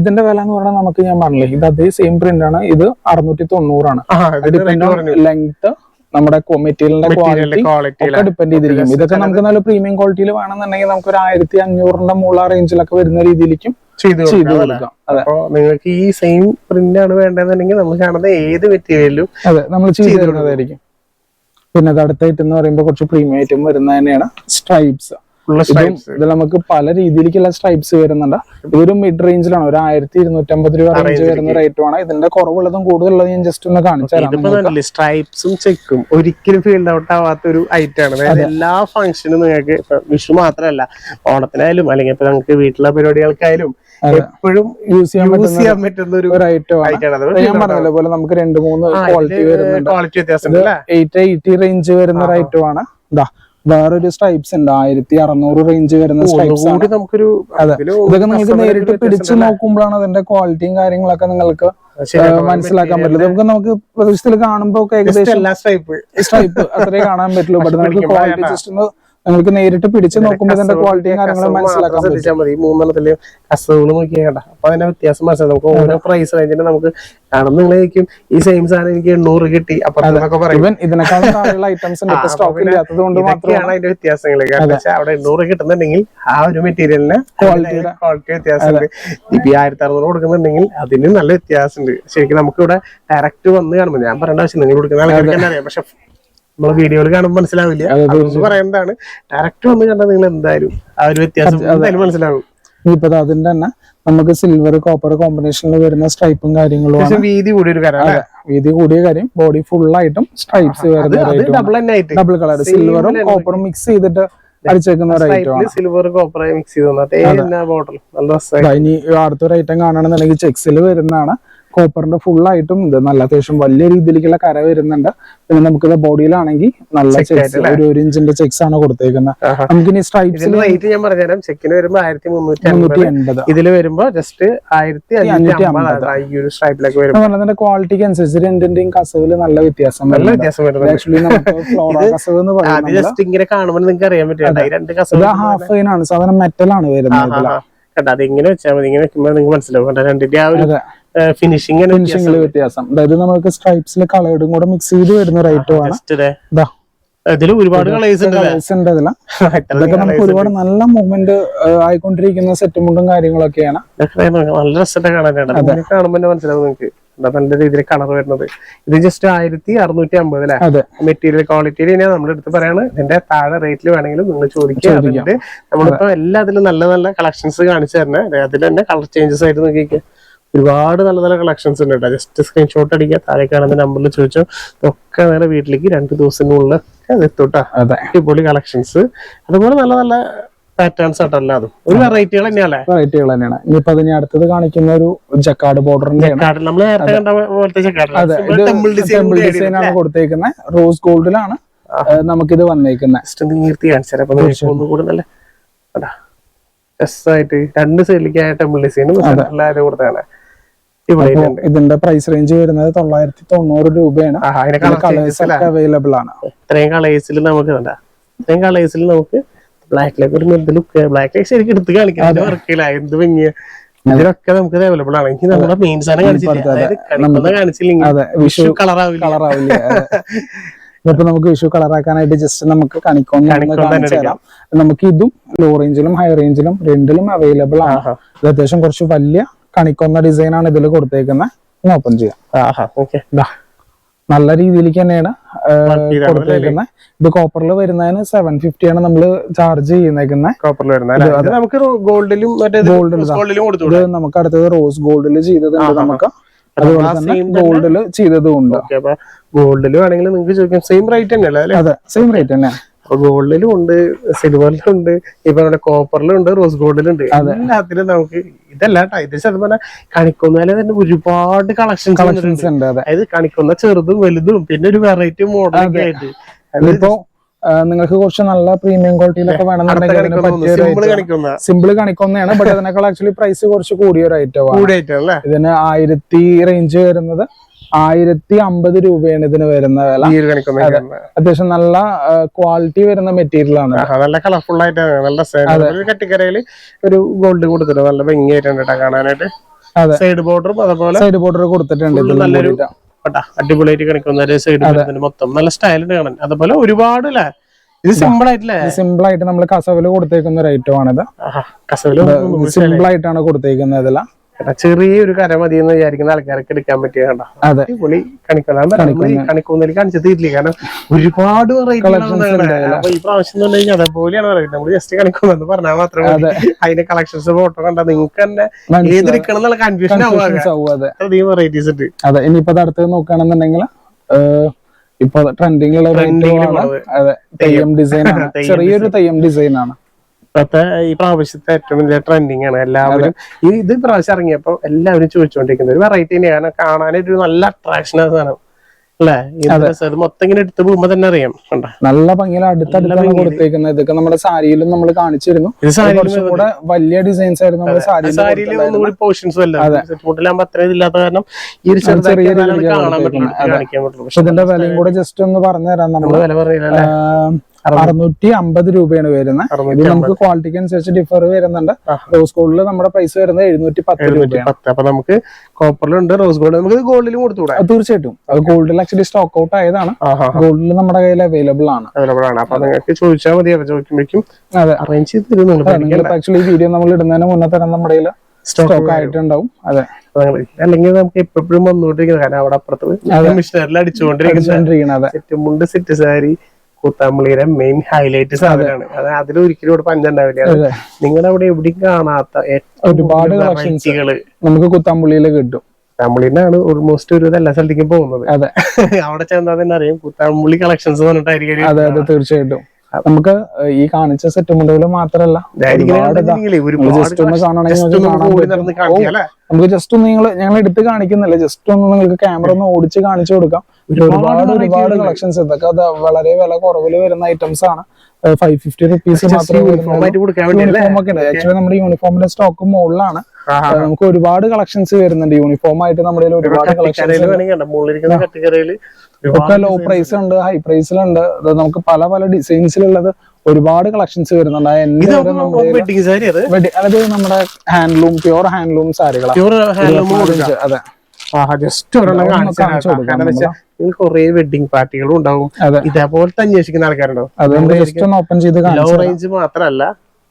ഇതിന്റെ വില എന്ന് പറഞ്ഞാൽ നമുക്ക് ഞാൻ പറഞ്ഞില്ലേ ഇത് അതേ സെയിം പ്രിന്റ് ആണ്. ഇത് അറുന്നൂറ്റി തൊണ്ണൂറാണ് ലെങ്ത് നമ്മുടെ മെറ്റീരിയലിന്റെ ക്വാളിറ്റി ഒക്കെ ഡിപ്പെൻഡ് ചെയ്തിരിക്കും. ഇതൊക്കെ നമുക്ക് നല്ല പ്രീമിയം ക്വാളിറ്റിയിൽ വേണമെന്നുണ്ടെങ്കിൽ നമുക്ക് ഒരു ആയിരത്തി അഞ്ഞൂറിന്റെ മുകളിൽ റേഞ്ചിലൊക്കെ വരുന്ന രീതിയിലേക്കും ചെയ്തു കൊടുക്കാം? അപ്പൊ നിങ്ങൾക്ക് ഈ സെയിം പ്രിന്റ് ആണ് വേണ്ടതെന്നുണ്ടെങ്കിൽ നമ്മൾ കാണുന്ന ഏത് മെറ്റീരിയലും അതെ നമ്മൾ ചെയ്തു തരുന്നതായിരിക്കും. പിന്നെ അത് അടുത്ത ഐറ്റം എന്ന് പറയുമ്പോൾ കുറച്ച് പ്രീമിയം ഐറ്റം വരുന്ന തന്നെയാണ് സ്ട്രൈപ്സ് ഇതും നമുക്ക് പല രീതിയിലേക്കുള്ള സ്ട്രൈപ്സ് വരുന്നുണ്ട്. ഇതൊരു മിഡ് റേഞ്ചിലാണ് ഒരു ആയിരത്തി ഇരുന്നൂറ്റമ്പത് രൂപ റേഞ്ച് വരുന്ന റേറ്റുമാണ് ഇതിന്റെ കുറവുള്ളതും കൂടുതലുള്ളതും ഞാൻ ജസ്റ്റ് ഒന്ന് കാണിച്ചു സ്ട്രൈപ്സും ചെക്കും ഒരിക്കലും ഫീൽഡ് ഔട്ട് ആവാത്ത ഒരു ഐറ്റം ആണ്. എല്ലാ ഫംഗ്ഷനും നിങ്ങൾക്ക് വിഷു മാത്രമല്ല ഓണത്തിനായാലും അല്ലെങ്കിൽ ഇപ്പൊ നമുക്ക് വീട്ടിലെ പരിപാടികൾക്കായാലും എപ്പോഴും യൂസ് ചെയ്യാൻ പറ്റുന്ന ഒരു ഐറ്റം ആണ്. ആണ്. ഞാൻ പറഞ്ഞല്ലോ പോലെ നമുക്ക് രണ്ട് മൂന്ന് ക്വാളിറ്റി വരുന്നുണ്ട്. എയ്റ്റ് എയ്റ്റി റേഞ്ച് വരുന്ന ഒരു ഐറ്റം ആണ്. ഇതാ വേറൊരു സ്ട്രൈപ്സ് ഉണ്ട്. ആയിരത്തി അറുന്നൂറ് റേഞ്ച് വരുന്ന സ്ട്രൈപ്സ് നമുക്കൊരു അതെ. ഇതൊക്കെ നിങ്ങൾക്ക് നേരിട്ട് പിടിച്ചു നോക്കുമ്പോഴാണ് അതിന്റെ ക്വാളിറ്റിയും കാര്യങ്ങളൊക്കെ നിങ്ങൾക്ക് മനസ്സിലാക്കാൻ പറ്റില്ല. നമുക്ക് നമുക്ക് പ്രദേശത്തിൽ കാണുമ്പോ ഒക്കെ ഏകദേശം സ്ട്രൈപ്പ് അത്രേ കാണാൻ പറ്റുള്ളൂ. ബട്ട് നമുക്ക് ക്വാളിറ്റി ജസ്റ്റ് ഒന്ന് നിങ്ങൾക്ക് നേരിട്ട് പിടിച്ച് നോക്കുമ്പോൾ ഇതിന്റെ ക്വാളിറ്റിയും കാര്യങ്ങളും മനസ്സിലാക്കാൻ ശ്രദ്ധിച്ചാൽ മതി. മൂന്നെണ്ണത്തിലെയും മൂന്നെണ്ണത്തിൽ കസവുകൾ നോക്കിയാണ്ട അപ്പൊ അതിന്റെ വ്യത്യാസം മനസ്സിലാക്കും നമുക്ക് ഓരോ പ്രൈസ് റേഞ്ചിന് നമുക്ക് കാണുന്ന നിങ്ങളായിരിക്കും ഈ സെയിം സാധനം എനിക്ക് എണ്ണൂറ് കിട്ടി. അപ്പൊ പറയും. ഇതിനേക്കാളുള്ള ഇതിനേക്കാളും ഐറ്റംസ് സ്റ്റോക്ക് ഇല്ലാത്തത് കൊണ്ട് മാത്രമാണ് അതിന്റെ വ്യത്യാസങ്ങൾ കാരണം അവിടെ എണ്ണൂറ് കിട്ടുന്നുണ്ടെങ്കിൽ ആ ഒരു മെറ്റീരിയലിന് ക്വാളിറ്റി വ്യത്യാസമുണ്ട്. ഇപ്പൊ ഈ ആയിരത്തി അറുന്നൂറ് കൊടുക്കുന്നുണ്ടെങ്കിൽ അതിന് നല്ല വ്യത്യാസമുണ്ട്. ശരിക്കും നമുക്ക് ഇവിടെ ഡയറക്റ്റ് വന്ന് കാണുമ്പോൾ ഞാൻ പറയേണ്ട ആവശ്യം നിങ്ങൾ കൊടുക്കുന്ന ആൾക്കാർക്ക് അറിയാം. പക്ഷെ നമ്മളെ വീഡിയോയിൽ കാണുമ്പോൾ മനസ്സിലാവില്ല. പറയേണ്ടതാണ്. ഡയറക്റ്റ് വന്ന് കണ്ടാൽ നിങ്ങൾ എന്തായാലും ആ ഒരു വ്യത്യാസം എന്തായാലും മനസ്സിലാവും. ഇപ്പൊ അതിന്റെ തന്നെ നമുക്ക് സിൽവർ കോപ്പർ കോമ്പിനേഷനിൽ വരുന്ന സ്ട്രൈപ്പും കാര്യങ്ങളും വീതി കൂടിയ വീതി കൂടിയ കാര്യം ബോഡി ഫുൾ ആയിട്ടും സ്ട്രൈപ്സ് വരുന്ന ഡബിൾ കളർ സിൽവറും കോപ്പറും മിക്സ് ചെയ്തിട്ട് അടിച്ചേക്കുന്ന ഒരു ഐറ്റം ആണ്. സിൽവർ കോപ്പർ മിക്സ് ചെയ്ത് അടുത്തൊരു ഐറ്റം കാണണമെന്നുണ്ടെങ്കിൽ ചെക്സിൽ വരുന്നതാണ്. കോപ്പറിന്റെ ഫുൾ ആയിട്ടും ഇത് നല്ല അത്യാവശ്യം വലിയ രീതിയിലേക്കുള്ള കര വരുന്നുണ്ട്. പിന്നെ നമുക്ക് ബോഡിയിലാണെങ്കിൽ നല്ല ചെക്സ് ഒരു ഒരു ഇഞ്ചിന്റെ ചെക്സ് ആണ് കൊടുത്തേക്കുന്നത്. നമുക്ക് ഇനി സ്ട്രൈപ്സിൽ റേറ്റ് ഞാൻ പറഞ്ഞുതരാം. ചെക്കിന് വരുമ്പോ ആയിരത്തി മുന്നൂറ്റി എൺപത് ഇതിൽ വരുമ്പോ ജസ്റ്റ് ആയിരത്തി അഞ്ഞൂറ്റി അമ്പത് ഈ ഒരു സ്ട്രൈപ്പിലേക്ക് വരും ക്വാളിറ്റിക്ക് അനുസരിച്ച് രണ്ടിന്റെയും കസവിൽ നല്ല വ്യത്യാസം നല്ല വ്യത്യാസം ആക്ച്വലി നമുക്ക് ഫ്ലോറ കസവ് എന്ന് പറയുന്നത് ജസ്റ്റ് ഇങ്ങനെ കാണുമ്പോൾ നിങ്ങൾക്ക് അറിയാൻ പറ്റില്ല രണ്ട് കസവ് ഹാഫ് ആണ്. സാധാരണ മെറ്റൽ ആണ് വരുന്നത് കേട്ടോ അത് ഇങ്ങനെ വെച്ചാൽ മതി. ഇങ്ങനെ വെക്കുമ്പോൾ നിങ്ങൾക്ക് മനസ്സിലാവും രണ്ടിന്റെ ആ ഒരു ഫിനിഷിംഗ് ഫിനിഷിംഗിൽ വ്യത്യാസം. അതായത് നമുക്ക് സ്ട്രൈപ്സിൽ കളേർഡും കൂടെ മിക്സ് ചെയ്ത് വരുന്ന റേറ്റും ആണ്. ഇതിൽ ഒരുപാട് കളേഴ്സ് ഉണ്ട് ഇതിൽ. ഇതൊക്കെ നമുക്ക് ഒരുപാട് നല്ല മൂവ്മെന്റ് ആയിക്കൊണ്ടിരിക്കുന്ന സെറ്റ് മുണ്ടും കാര്യങ്ങളൊക്കെയാണ്. നല്ല രസത്തെ കാണാനാണ്. കാണുമ്പോ കാണുമ്പോൾ മനസ്സിലാവും നിങ്ങൾക്ക് നല്ല രീതിയിൽ കളർ വരുന്നത്. ഇത് ജസ്റ്റ് ആയിരത്തി അറുന്നൂറ്റി അമ്പത് അല്ലേ? മെറ്റീരിയൽ ക്വാളിറ്റി ഞാൻ നമ്മൾ എടുത്ത് പറയാണ് ഇതിന്റെ താഴെ റേറ്റിൽ വേണമെങ്കിലും നിങ്ങൾ ചോദിക്കുക. അതിന്റെ നമ്മളിപ്പോ എല്ലാത്തിലും നല്ല നല്ല കളക്ഷൻസ് കാണിച്ചു തരണേ. അതിൽ തന്നെ കളർ ചേഞ്ചസ് ആയിട്ട് നോക്കിക്കുക ഒരുപാട് നല്ല നല്ല കളക്ഷൻസ് ഉണ്ട് കേട്ടോ. ജസ്റ്റ് സ്ക്രീൻഷോട്ട് അടിക്കുക. താഴെ കാണുന്ന നമ്പറിൽ ചോദിച്ചോ. ഇതൊക്കെ നേരെ വീട്ടിലേക്ക് രണ്ട് ദിവസത്തിനുള്ളിൽ എത്തൂട്ടാ അതെ. അടിപൊളി കളക്ഷൻസ് അതുപോലെ നല്ല നല്ല പാറ്റേൺസ് ആട്ടോ എല്ലാതും ഒരു വെറൈറ്റികൾ തന്നെയല്ലേ വെറൈറ്റികൾ തന്നെയാണ്. ഇനിയിപ്പോ അതിന് അടുത്തത് കാണിക്കുന്ന ഒരു ജക്കാർഡ് ബോർഡറിന്റെ ആണ്. കാട്ടിൽ നമ്മൾ നേരത്തെ കണ്ട പോലത്തെ അതെ. ഇത് ടെമ്പിൾ ഡിസൈൻ ആണ് കൊടുത്തേക്കുന്നത് റോസ് ഗോൾഡിലാണ് നമുക്കിത് വന്നേക്കുന്നത് രണ്ട് സൈഡിലേക്ക് ടെമ്പിൾ എല്ലാവരും കൊടുത്താണ് ഇതിന്റെ പ്രൈസ് റേഞ്ച് വരുന്നത് തൊള്ളായിരത്തി തൊണ്ണൂറ് രൂപയാണ് കളേഴ്സ് അവൈലബിൾ ആണ്. ഇത്രയും കളേഴ്സിൽ നമുക്ക് കണ്ട. ഇത്രയും കളേഴ്സിൽ നമുക്ക് ബ്ലാക്കിലേക്ക് ഒരു മെന്ത് ലുക്ക് ബ്ലാക്കിലേക്ക് ശരിക്കും എടുത്ത് കാണിക്കാൻ വർക്കില്ല. എന്ത് ഭംഗിയ. ഇതിലൊക്കെ നമുക്ക് അവൈലബിൾ ആണ്. എനിക്ക് നമ്മുടെ മെയിൻ സാധനം കാണിച്ചില്ല? കാണിച്ചില്ലെങ്കിൽ കളറാവില്ല? കളറാവില്ല? ഇപ്പൊ നമുക്ക് വിഷു കളറാക്കാനായിട്ട് ജസ്റ്റ് നമുക്ക് കണിക്കോൺ തരാം. നമുക്ക് ഇതും ലോ റേഞ്ചിലും ഹൈ റേഞ്ചിലും രണ്ടിലും അവൈലബിൾ ആണ്. ഇത് അത്യാവശ്യം കുറച്ച് വലിയ കണിക്കൊന്ന ഡിസൈൻ ആണ് ഇതിൽ കൊടുത്തേക്കുന്നത് ഓപ്പൺ ചെയ്യാം. നല്ല രീതിയിലേക്ക് തന്നെയാണ് കൊടുത്തേക്കുന്നത് ഇത് കോപ്പറിൽ വരുന്നതിന് സെവൻ ഫിഫ്റ്റി ആണ് നമ്മൾ ചാർജ് ചെയ്യുന്നേക്കുന്നത് കോപ്പറിൽ വരുന്ന അല്ലേ? ഇത് നമുക്ക് ഗോൾഡിലും ഗോൾഡിലും ഇത് നമുക്ക് അടുത്തത് റോസ് ഗോൾഡിൽ ചെയ്തതുണ്ട് നമുക്ക്. അതുപോലെ തന്നെ ഗോൾഡിൽ ചെയ്തതും ഉണ്ട് ഗോൾഡിൽ ആണെങ്കിൽ നിങ്ങൾക്ക് ചോദിക്കാം. സെയിം റേറ്റ് തന്നെയല്ലേ? അതെ സെയിം റേറ്റ് തന്നെ അപ്പൊ ഗോൾഡിലും ഉണ്ട് സിൽവറിലും ഉണ്ട് ഇപ്പൊ നമ്മുടെ കോപ്പറിലും ഉണ്ട് റോസ് ഗോൾഡിലും ഉണ്ട്. എല്ലാത്തിലും നമുക്ക് ഇതല്ല ഇത് ശതമാനം കണിക്കൊന്നാലെ തന്നെ ഒരുപാട് കളക്ഷൻസ് കളക്ഷൻസ് ഉണ്ട് അതെ. അതായത് കണിക്കൊന്ന ചെറുതും വലുതും പിന്നെ ഒരു വെറൈറ്റി മോഡലൊക്കെ ആയിട്ട്. ഇതിപ്പോ ആ, നിങ്ങൾക്ക് കുറച്ച് നല്ല പ്രീമിയം ക്വാളിറ്റിയിലൊക്കെ വേണമെന്നുണ്ടെങ്കിൽ സിമ്പിൾ കണിക്കുന്നതാണ് ബട്ട് അതിനേക്കാൾ ആക്ച്വലി പ്രൈസ് കുറച്ച് കൂടിയ ഒരു ഐറ്റം ഇതിന് ആയിരത്തി റേഞ്ച് വരുന്നത് ആയിരത്തി അമ്പത് രൂപയാണ് ഇതിന് വരുന്ന വില. അത്യാവശ്യം നല്ല ക്വാളിറ്റി വരുന്ന മെറ്റീരിയൽ ആണ്. നല്ല കളർഫുൾ ആയിട്ട് നല്ല കട്ടിക്കരയിൽ ഒരു ഗോൾഡ് കൊടുത്തിട്ട് നല്ല ഭംഗിയായിട്ടുണ്ട് കാണാനായിട്ട്. സൈഡ് ബോർഡറും അതുപോലെ സൈഡ് ബോർഡർ കൊടുത്തിട്ടുണ്ട് നല്ലൊരു അടിപൊളിയായിട്ട് കണിക്കുന്ന സൈഡ് മൊത്തം. നല്ല സ്റ്റൈലുണ്ട് കാണാൻ. അതുപോലെ ഒരുപാട് അല്ലേ ഇത് സിമ്പിൾ ആയിട്ടില്ലേ? സിമ്പിൾ ആയിട്ട് നമ്മൾ കസവിൽ കൊടുത്തേക്കുന്ന ഒരു ഐറ്റം ആണിത്. സിമ്പിൾ ആയിട്ടാണ് കൊടുത്തേക്കുന്നത് ഇതിൽ. ചെറിയൊരു കര മതി എന്ന് വിചാരിക്കുന്ന ആൾക്കാരൊക്കെ എടുക്കാൻ പറ്റിയ കണ്ട. അടിപൊളി കണിക്കുന്ന കണിക്കൊന്നിൽ കണിക്കൂന്നൽ കാണിച്ചു തീരില്ല? കാരണം ഒരുപാട് അപ്പൊ ഈ പ്രാവശ്യം അതേപോലെയാണ് പറയുന്നത്. നമ്മൾ ജസ്റ്റ് കണിക്കൊന്നു പറഞ്ഞാൽ മാത്രമേ മതി. അതിന്റെ കളക്ഷൻസ് ഫോട്ടോ കണ്ടാ നിങ്ങൾക്ക് തന്നെ ഏതെടുക്കണം എന്നുള്ള കൺഫ്യൂഷൻ അധികം വെറൈറ്റീസ് ഉണ്ട്. അതെ ഇനിയിപ്പോ അടുത്ത് നോക്കുകയാണെന്നുണ്ടെങ്കിൽ ഇപ്പൊ ട്രെൻഡിങ്ങിലുള്ള ഉള്ള തെയ്യം ഡിസൈൻ ആണ്. ചെറിയൊരു തെയ്യം ഡിസൈൻ ആണ്. ഇപ്പത്തെ ഈ പ്രാവശ്യത്തെ ഏറ്റവും വലിയ ട്രെൻഡിങ് ആണ്. എല്ലാവരും ഈ ഇത് പ്രാവശ്യം ഇറങ്ങിയപ്പോ എല്ലാവരും ചോദിച്ചുകൊണ്ടിരിക്കുന്നത് ഒരു വെറൈറ്റി തന്നെയാണ് കാരണം കാണാനൊരു നല്ല അട്രാക്ഷൻ ആണ് സാധനം. അല്ലേ? ഇത് മൊത്തം ഇങ്ങനെ എടുത്ത് പോകുമ്പോ തന്നെ അറിയാം. നല്ല ഭംഗിയിൽ അടുത്തടുത്താണ് കൊടുത്തേക്കുന്നത്. ഇതൊക്കെ നമ്മുടെ സാരിയിലും നമ്മൾ കാണിച്ചിരുന്നു. കൂടെ വലിയ ഡിസൈൻസ് ആയിരുന്നു നമ്മുടെ സാരിയിൽ പോർഷൻസ് അല്ല സെറ്റ് അത്ര ഇതില്ലാത്ത കാരണം ഈ ഒരു ചെറിയ കാണാൻ പറ്റുള്ളൂ. പക്ഷെ ഇതിന്റെ വിലയും കൂടെ ജസ്റ്റ് ഒന്ന് പറഞ്ഞു തരാം നമ്മൾ. വില പറയില്ല അറുന്നൂറ്റി അമ്പത് രൂപയാണ് വരുന്നത്. ഇത് നമുക്ക് ക്വാളിറ്റിക്ക് അനുസരിച്ച് ഡിഫർ വരുന്നുണ്ട്. റോസ് ഗോൾഡിൽ നമ്മുടെ പ്രൈസ് വരുന്നത് എഴുന്നൂറ്റി പത്ത് രൂപയാണ്. അപ്പൊ നമുക്ക് കോപ്പറിലുണ്ട് റോസ് ഗോൾഡ് നമുക്ക് ഗോൾഡിലും കൊടുത്തുകൂടെ? അത് തീർച്ചയായിട്ടും. അത് ഗോൾഡിൽ ആക്ച്വലി സ്റ്റോക്ക് ഔട്ട് ആയതാണ്. ഗോൾഡിൽ നമ്മുടെ കയ്യിൽ അവൈലബിൾ ആണ്. അവൈലബിൾ ആണ്. അപ്പൊ നിങ്ങൾക്ക് ചോദിച്ചാൽ മതി. ചോദിക്കുമ്പോഴേക്കും അതെ. അറേഞ്ച് ചെയ്ത് തരുന്നുണ്ട്. ആക്ച്വലി ഈ വീഡിയോ നമ്മൾ ഇടുന്നതിന് മുന്നേ തന്നെ നമ്മുടെ കയ്യിൽ സ്റ്റോക്ക് ആയിട്ടുണ്ടാവും. അതെ. അല്ലെങ്കിൽ നമുക്ക് എപ്പോഴും വന്നുകൊണ്ടിരിക്കുന്നത്. കാരണം അവിടെ അപ്പുറത്ത് മിഷനറിൽ അടിച്ചുകൊണ്ടിരിക്കുന്ന അടിച്ചുകൊണ്ടിരിക്കുന്നത്. സെറ്റ് മുണ്ട് സെറ്റ് സാരി കൂത്താമ്പള്ളിയുടെ മെയിൻ ഹൈലൈറ്റ് സാധനമാണ്. അത് അതിലൊരിക്കലും ഇവിടെ പഞ്ചുണ്ടാവില്ല. നിങ്ങളുടെ അവിടെ എവിടെയും കാണാത്ത ഒരുപാട് നമുക്ക് കുത്താമ്പുള്ളിയിൽ കിട്ടും. കൂത്താമ്പള്ളിന്നാണ് ഓൾമോസ്റ്റ് ഒരു എല്ലാ സ്ഥലത്തേക്കും പോകുന്നത്. അതെ. അവിടെ ചെന്നാൽ തന്നെ അറിയാം കൂത്താമ്പള്ളി കളക്ഷൻസ് പറഞ്ഞിട്ടായിരിക്കും അതെ അതെ തീർച്ചയായിട്ടും. നമുക്ക് ഈ കാണിച്ച സെറ്റ് മുണ്ടുകൾ മാത്രല്ല നമുക്ക് ജസ്റ്റ് ഒന്ന് നിങ്ങൾ ഞങ്ങൾ എടുത്ത് കാണിക്കുന്നില്ല. ജസ്റ്റ് ഒന്ന് നിങ്ങൾക്ക് ക്യാമറ ഒന്ന് ഓടിച്ച് കാണിച്ചു കൊടുക്കാം. ഒരുപാട് ഒരുപാട് കളക്ഷൻസ് ഇതൊക്കെ. അത് വളരെ വില കുറവിൽ വരുന്ന ഐറ്റംസ് ആണ്. ഫൈവ് ഫിഫ്റ്റി റുപ്പീസ് മാത്രമേ? യൂണിഫോം ഒക്കെ ഉണ്ട്. ആക്ച്വലി നമ്മുടെ യൂണിഫോമിന്റെ സ്റ്റോക്ക് മുകളിലാണ് നമുക്ക് ഒരുപാട് കളക്ഷൻസ് വരുന്നുണ്ട്. യൂണിഫോം ആയിട്ട് നമ്മുടെ ഒരുപാട് കളക്ഷൻസ് ഒക്കെ ലോ പ്രൈസിലുണ്ട് ഹൈ പ്രൈസിലുണ്ട് നമുക്ക് പല പല ഡിസൈൻസിലുള്ളത് ഒരുപാട് കളക്ഷൻസ് വരുന്നുണ്ട്. അതായത് നമ്മുടെ അത്? നമ്മുടെ ഹാൻഡ്ലൂം പ്യുവർ ഹാൻഡ്ലൂം സാരികളാണ് പ്യൂർ ഹാൻഡ്ലൂം ഇരുപത്തിനാല് അതെ. ജസ്റ്റ് ഒരെണ്ണം കാണിച്ചു കുറെ വെഡിങ് പാർട്ടികളും ഉണ്ടാവും. ഇതേപോലത്തെ അന്വേഷിക്കുന്ന ആൾക്കാരുണ്ടാവും. ഓപ്പൺ ചെയ്ത് ലോ റേഞ്ച് മാത്രല്ല.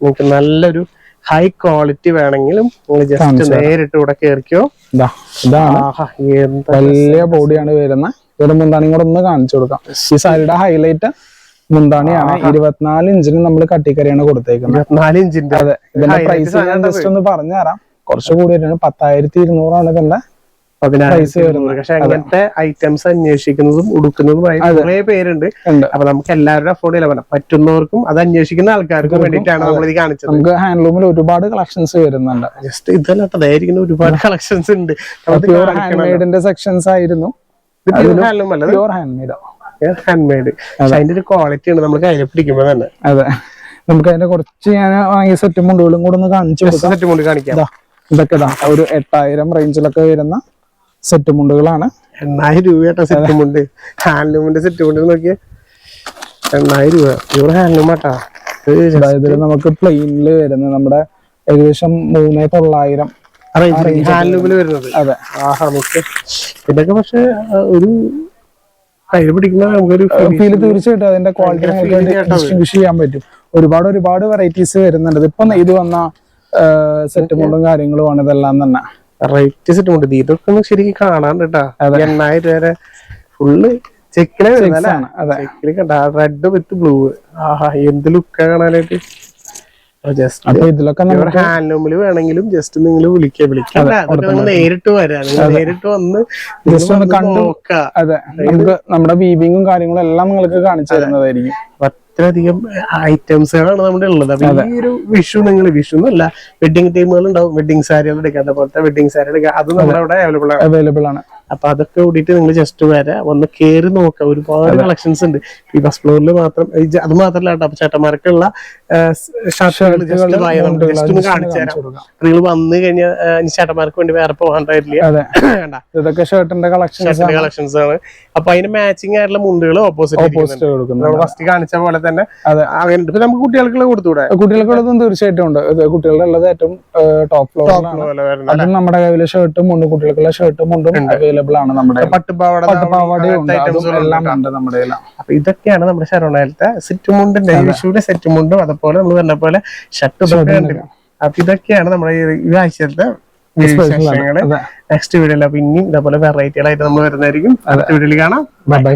നിങ്ങൾക്ക് നല്ലൊരു ഹൈ ക്വാളിറ്റി വേണമെങ്കിലും നിങ്ങൾ ജസ്റ്റ് നേരിട്ട് ഇവിടെ കയറിക്കോ ഇതാ ഇതാണ്. വലിയ ബോഡിയാണ് വരുന്നത് ഇവിടെ മുന്താണി കൂടെ ഒന്ന് കാണിച്ചു കൊടുക്കാം. ഈ സാരിയുടെ ഹൈലൈറ്റ് മുന്താണിയാണ്. ഇരുപത്തിനാല് ഇഞ്ചിന് നമ്മൾ കട്ടിക്കറിയാണ് കൊടുത്തേക്കുന്നത് ഇരുപത്തിനാല് ഇഞ്ചിന്റെ അതെ ഇതിന്റെ പ്രൈസ് ഞാൻ ജസ്റ്റ് ഒന്ന് പറഞ്ഞു തരാം കുറച്ച് കൂടിയിട്ടാണ് പത്തായിരത്തി ഇരുന്നൂറാണ് ഇതിന്റെ. പക്ഷെ അങ്ങനത്തെ ഐറ്റംസ് അന്വേഷിക്കുന്നതും ഉടുക്കുന്നതുമായി കുറെ പേരുണ്ട്. അപ്പൊ നമുക്ക് എല്ലാവരും അഫോർഡ് ചെയ്യാൻ പറ്റും. പറ്റുന്നവർക്കും അത് അന്വേഷിക്കുന്ന ആൾക്കാർക്കും വേണ്ടിയിട്ടാണ് നമ്മൾ ഇത് കാണിച്ചത്. നമുക്ക് ഹാൻഡ്ലൂമിൽ ഒരുപാട് കളക്ഷൻസ് വരുന്നുണ്ട്. ജസ്റ്റ് ഇതല്ല അതായിരിക്കുന്ന ഒരുപാട് കളക്ഷൻസ് ഉണ്ട്. ഹാൻഡ്മെയ്ഡിന്റെ സെക്ഷൻസ് ആയിരുന്നു. ഹാൻഡ്ലൂം അല്ല പ്യൂർ ഹാൻഡ്മെയ്ഡോ ഹാൻഡ്മെയ്ഡ് ഹാൻഡ് മെയ്ഡ് അതിന്റെ ഒരു ക്വാളിറ്റി ഉണ്ട്. നമ്മൾ കയ്യിൽ പിടിക്കുമ്പോ തന്നെ. അതെ. നമുക്ക് അതിന്റെ കുറച്ച് ഞാൻ വാങ്ങിയ സെറ്റ് മുണ്ടുകളും കൂടെ ഒന്ന് കാണിച്ചു സെറ്റ് മുണ്ട് കാണിക്കാം. ഇതാ ഇതൊക്കെ ഒരു എട്ടായിരം റേഞ്ചിലൊക്കെ വരുന്ന സെറ്റ് മുണ്ടുകളാണ് എണ്ണായിരം രൂപയാട്ടോ സെറ്റ് മുണ്ട് ഹാൻഡ്ലൂമിന്റെ സെറ്റ് മുണ്ട് നോക്കിയേ. എണ്ണായിരം രൂപ. ഇവിടെ ഹാൻഡ്ലൂം ആട്ടാ അതായത് നമുക്ക് പ്ലെയിനിൽ വരുന്നത് നമ്മുടെ ഏകദേശം മൂന്ന് തൊള്ളായിരം ഹാൻഡ്ലൂമിൽ വരുന്നത്. അതെ. ആഹാ മിക്ക. ഇതൊക്കെ പക്ഷെ ഒരു കയ്യിൽ പിടിക്കുമ്പോ നമുക്കൊരു ഫീൽ തീർച്ചയായിട്ടും അതിന്റെ ക്വാളിറ്റി നമുക്ക് ഡിസ്റ്റിങ്വിഷ് ചെയ്യാൻ പറ്റും. ഒരുപാട് ഒരുപാട് വെറൈറ്റീസ് വരുന്നുണ്ട്. ഇപ്പൊ ഇത് വന്ന സെറ്റ് മുണ്ടും കാര്യങ്ങളും ആണ് ഇതെല്ലാം തന്നെ. റേറ്റ് സെറ്റ് മുണ്ട് ഇതൊക്കെ ഒന്ന് ശരിക്കും കാണാൻ കേട്ടാ എണ്ണായിരം രൂപ വരെ ഫുള്ള് ചെക്കിലെ ചെക്കിൽ കണ്ട. റെഡ് വിത്ത് ബ്ലൂ ആഹാ എന്ത് ലുക്കാ കാണാനായിട്ട്? ജസ്റ്റ് ഇതിലൊക്കെ നമുക്ക് ഹാൻഡ്ലൂമിൽ വേണമെങ്കിലും ജസ്റ്റ് നിങ്ങൾ വിളിക്കുക വിളിക്കാം നേരിട്ട് വരാം. നേരിട്ട് വന്ന് ജസ്റ്റ് ഒന്ന് കണ്ടു. അതെ. നമുക്ക് നമ്മുടെ വീവിങ്ങും കാര്യങ്ങളും എല്ലാം നിങ്ങൾക്ക് കാണിച്ചു തരുന്നതായിരിക്കും. അപ്പൊ അത്രയധികം ഐറ്റംസുകളാണ് നമ്മുടെ ഉള്ളത്. അപ്പൊ ഈ ഒരു വിഷു നിങ്ങൾ വിഷു എന്നല്ല വെഡിങ് ടീമുകൾ ഉണ്ടാവും വെഡിങ് സാരികൾ എടുക്കാത്ത പോലത്തെ വെഡിങ് സാരി എടുക്കുക അത് നമ്മുടെ അവിടെ അവൈലബിൾ ആണ്. അവൈലബിൾ ആണ്. അപ്പൊ അതൊക്കെ കൂടിയിട്ട് നിങ്ങൾ ജസ്റ്റ് വരെ വന്ന് കയറി നോക്കാം. ഒരുപാട് കളക്ഷൻസ് ഉണ്ട്. ഈ ഫസ്റ്റ് ഫ്ലോറിൽ മാത്രം അത് മാത്രല്ല കേട്ടോ. അപ്പൊ ചേട്ടന്മാർക്കുള്ള ഷർട്ടുകൾ ജസ്റ്റ് ജസ്റ്റ് ഒന്ന് കാണിച്ചു തരാം. നിങ്ങൾ വന്നു കഴിഞ്ഞാൽ ചേട്ടന്മാർക്ക് വേണ്ടി വേറെ പോകാണ്ടായിട്ടില്ല ഇതൊക്കെ ഷർട്ടിന്റെ കളക്ഷൻസ് കളക്ഷൻസ് ആണ്. അപ്പൊ അതിന് മാച്ചിങ് ആയിട്ടുള്ള മുണ്ടുകൾ ഓപ്പോസിറ്റ് ഓപ്പോസിറ്റ് കൊടുക്കുന്നത് ഫസ്റ്റ് കാണിച്ച പോലെ തന്നെ. അങ്ങനെ നമുക്ക് കുട്ടികൾക്കുള്ള കൊടുത്തൂടെ? കുട്ടികൾക്കുള്ളതും തീർച്ചയായിട്ടും ഉണ്ട്. കുട്ടികളുടെ ഉള്ളത് ഏറ്റവും ടോപ്പ് ഫ്ലോർ നമ്മുടെ കയ്യിലെ ഷർട്ടും ഉണ്ട്. കുട്ടികൾക്കുള്ള ഷർട്ടും മുണ്ടും അവൈലബിൾ ആണ് നമ്മുടെ പട്ടുപാവാട എല്ലാം ഉണ്ട് നമ്മുടെ. അപ്പൊ ഇതൊക്കെയാണ് നമ്മുടെ ശരണയിലത്തെ സെറ്റ് മുണ്ടിന്റെ വിഷുവിന്റെ സെറ്റ് മുണ്ടും അതുപോലെ നമ്മൾ പറഞ്ഞ പോലെ ഷർട്ട് അപ്പൊ ഇതൊക്കെയാണ് നമ്മുടെ ഈ- ആഴ്ചയിലത്തെ നെക്സ്റ്റ് വീഡിയോയിൽ അപ്പൊ ഇനിയും ഇതേപോലെ വെറൈറ്റികളായിട്ട് നമ്മൾ വരുന്നതായിരിക്കും. അടുത്ത വീഡിയോയിൽ കാണാം. Bye bye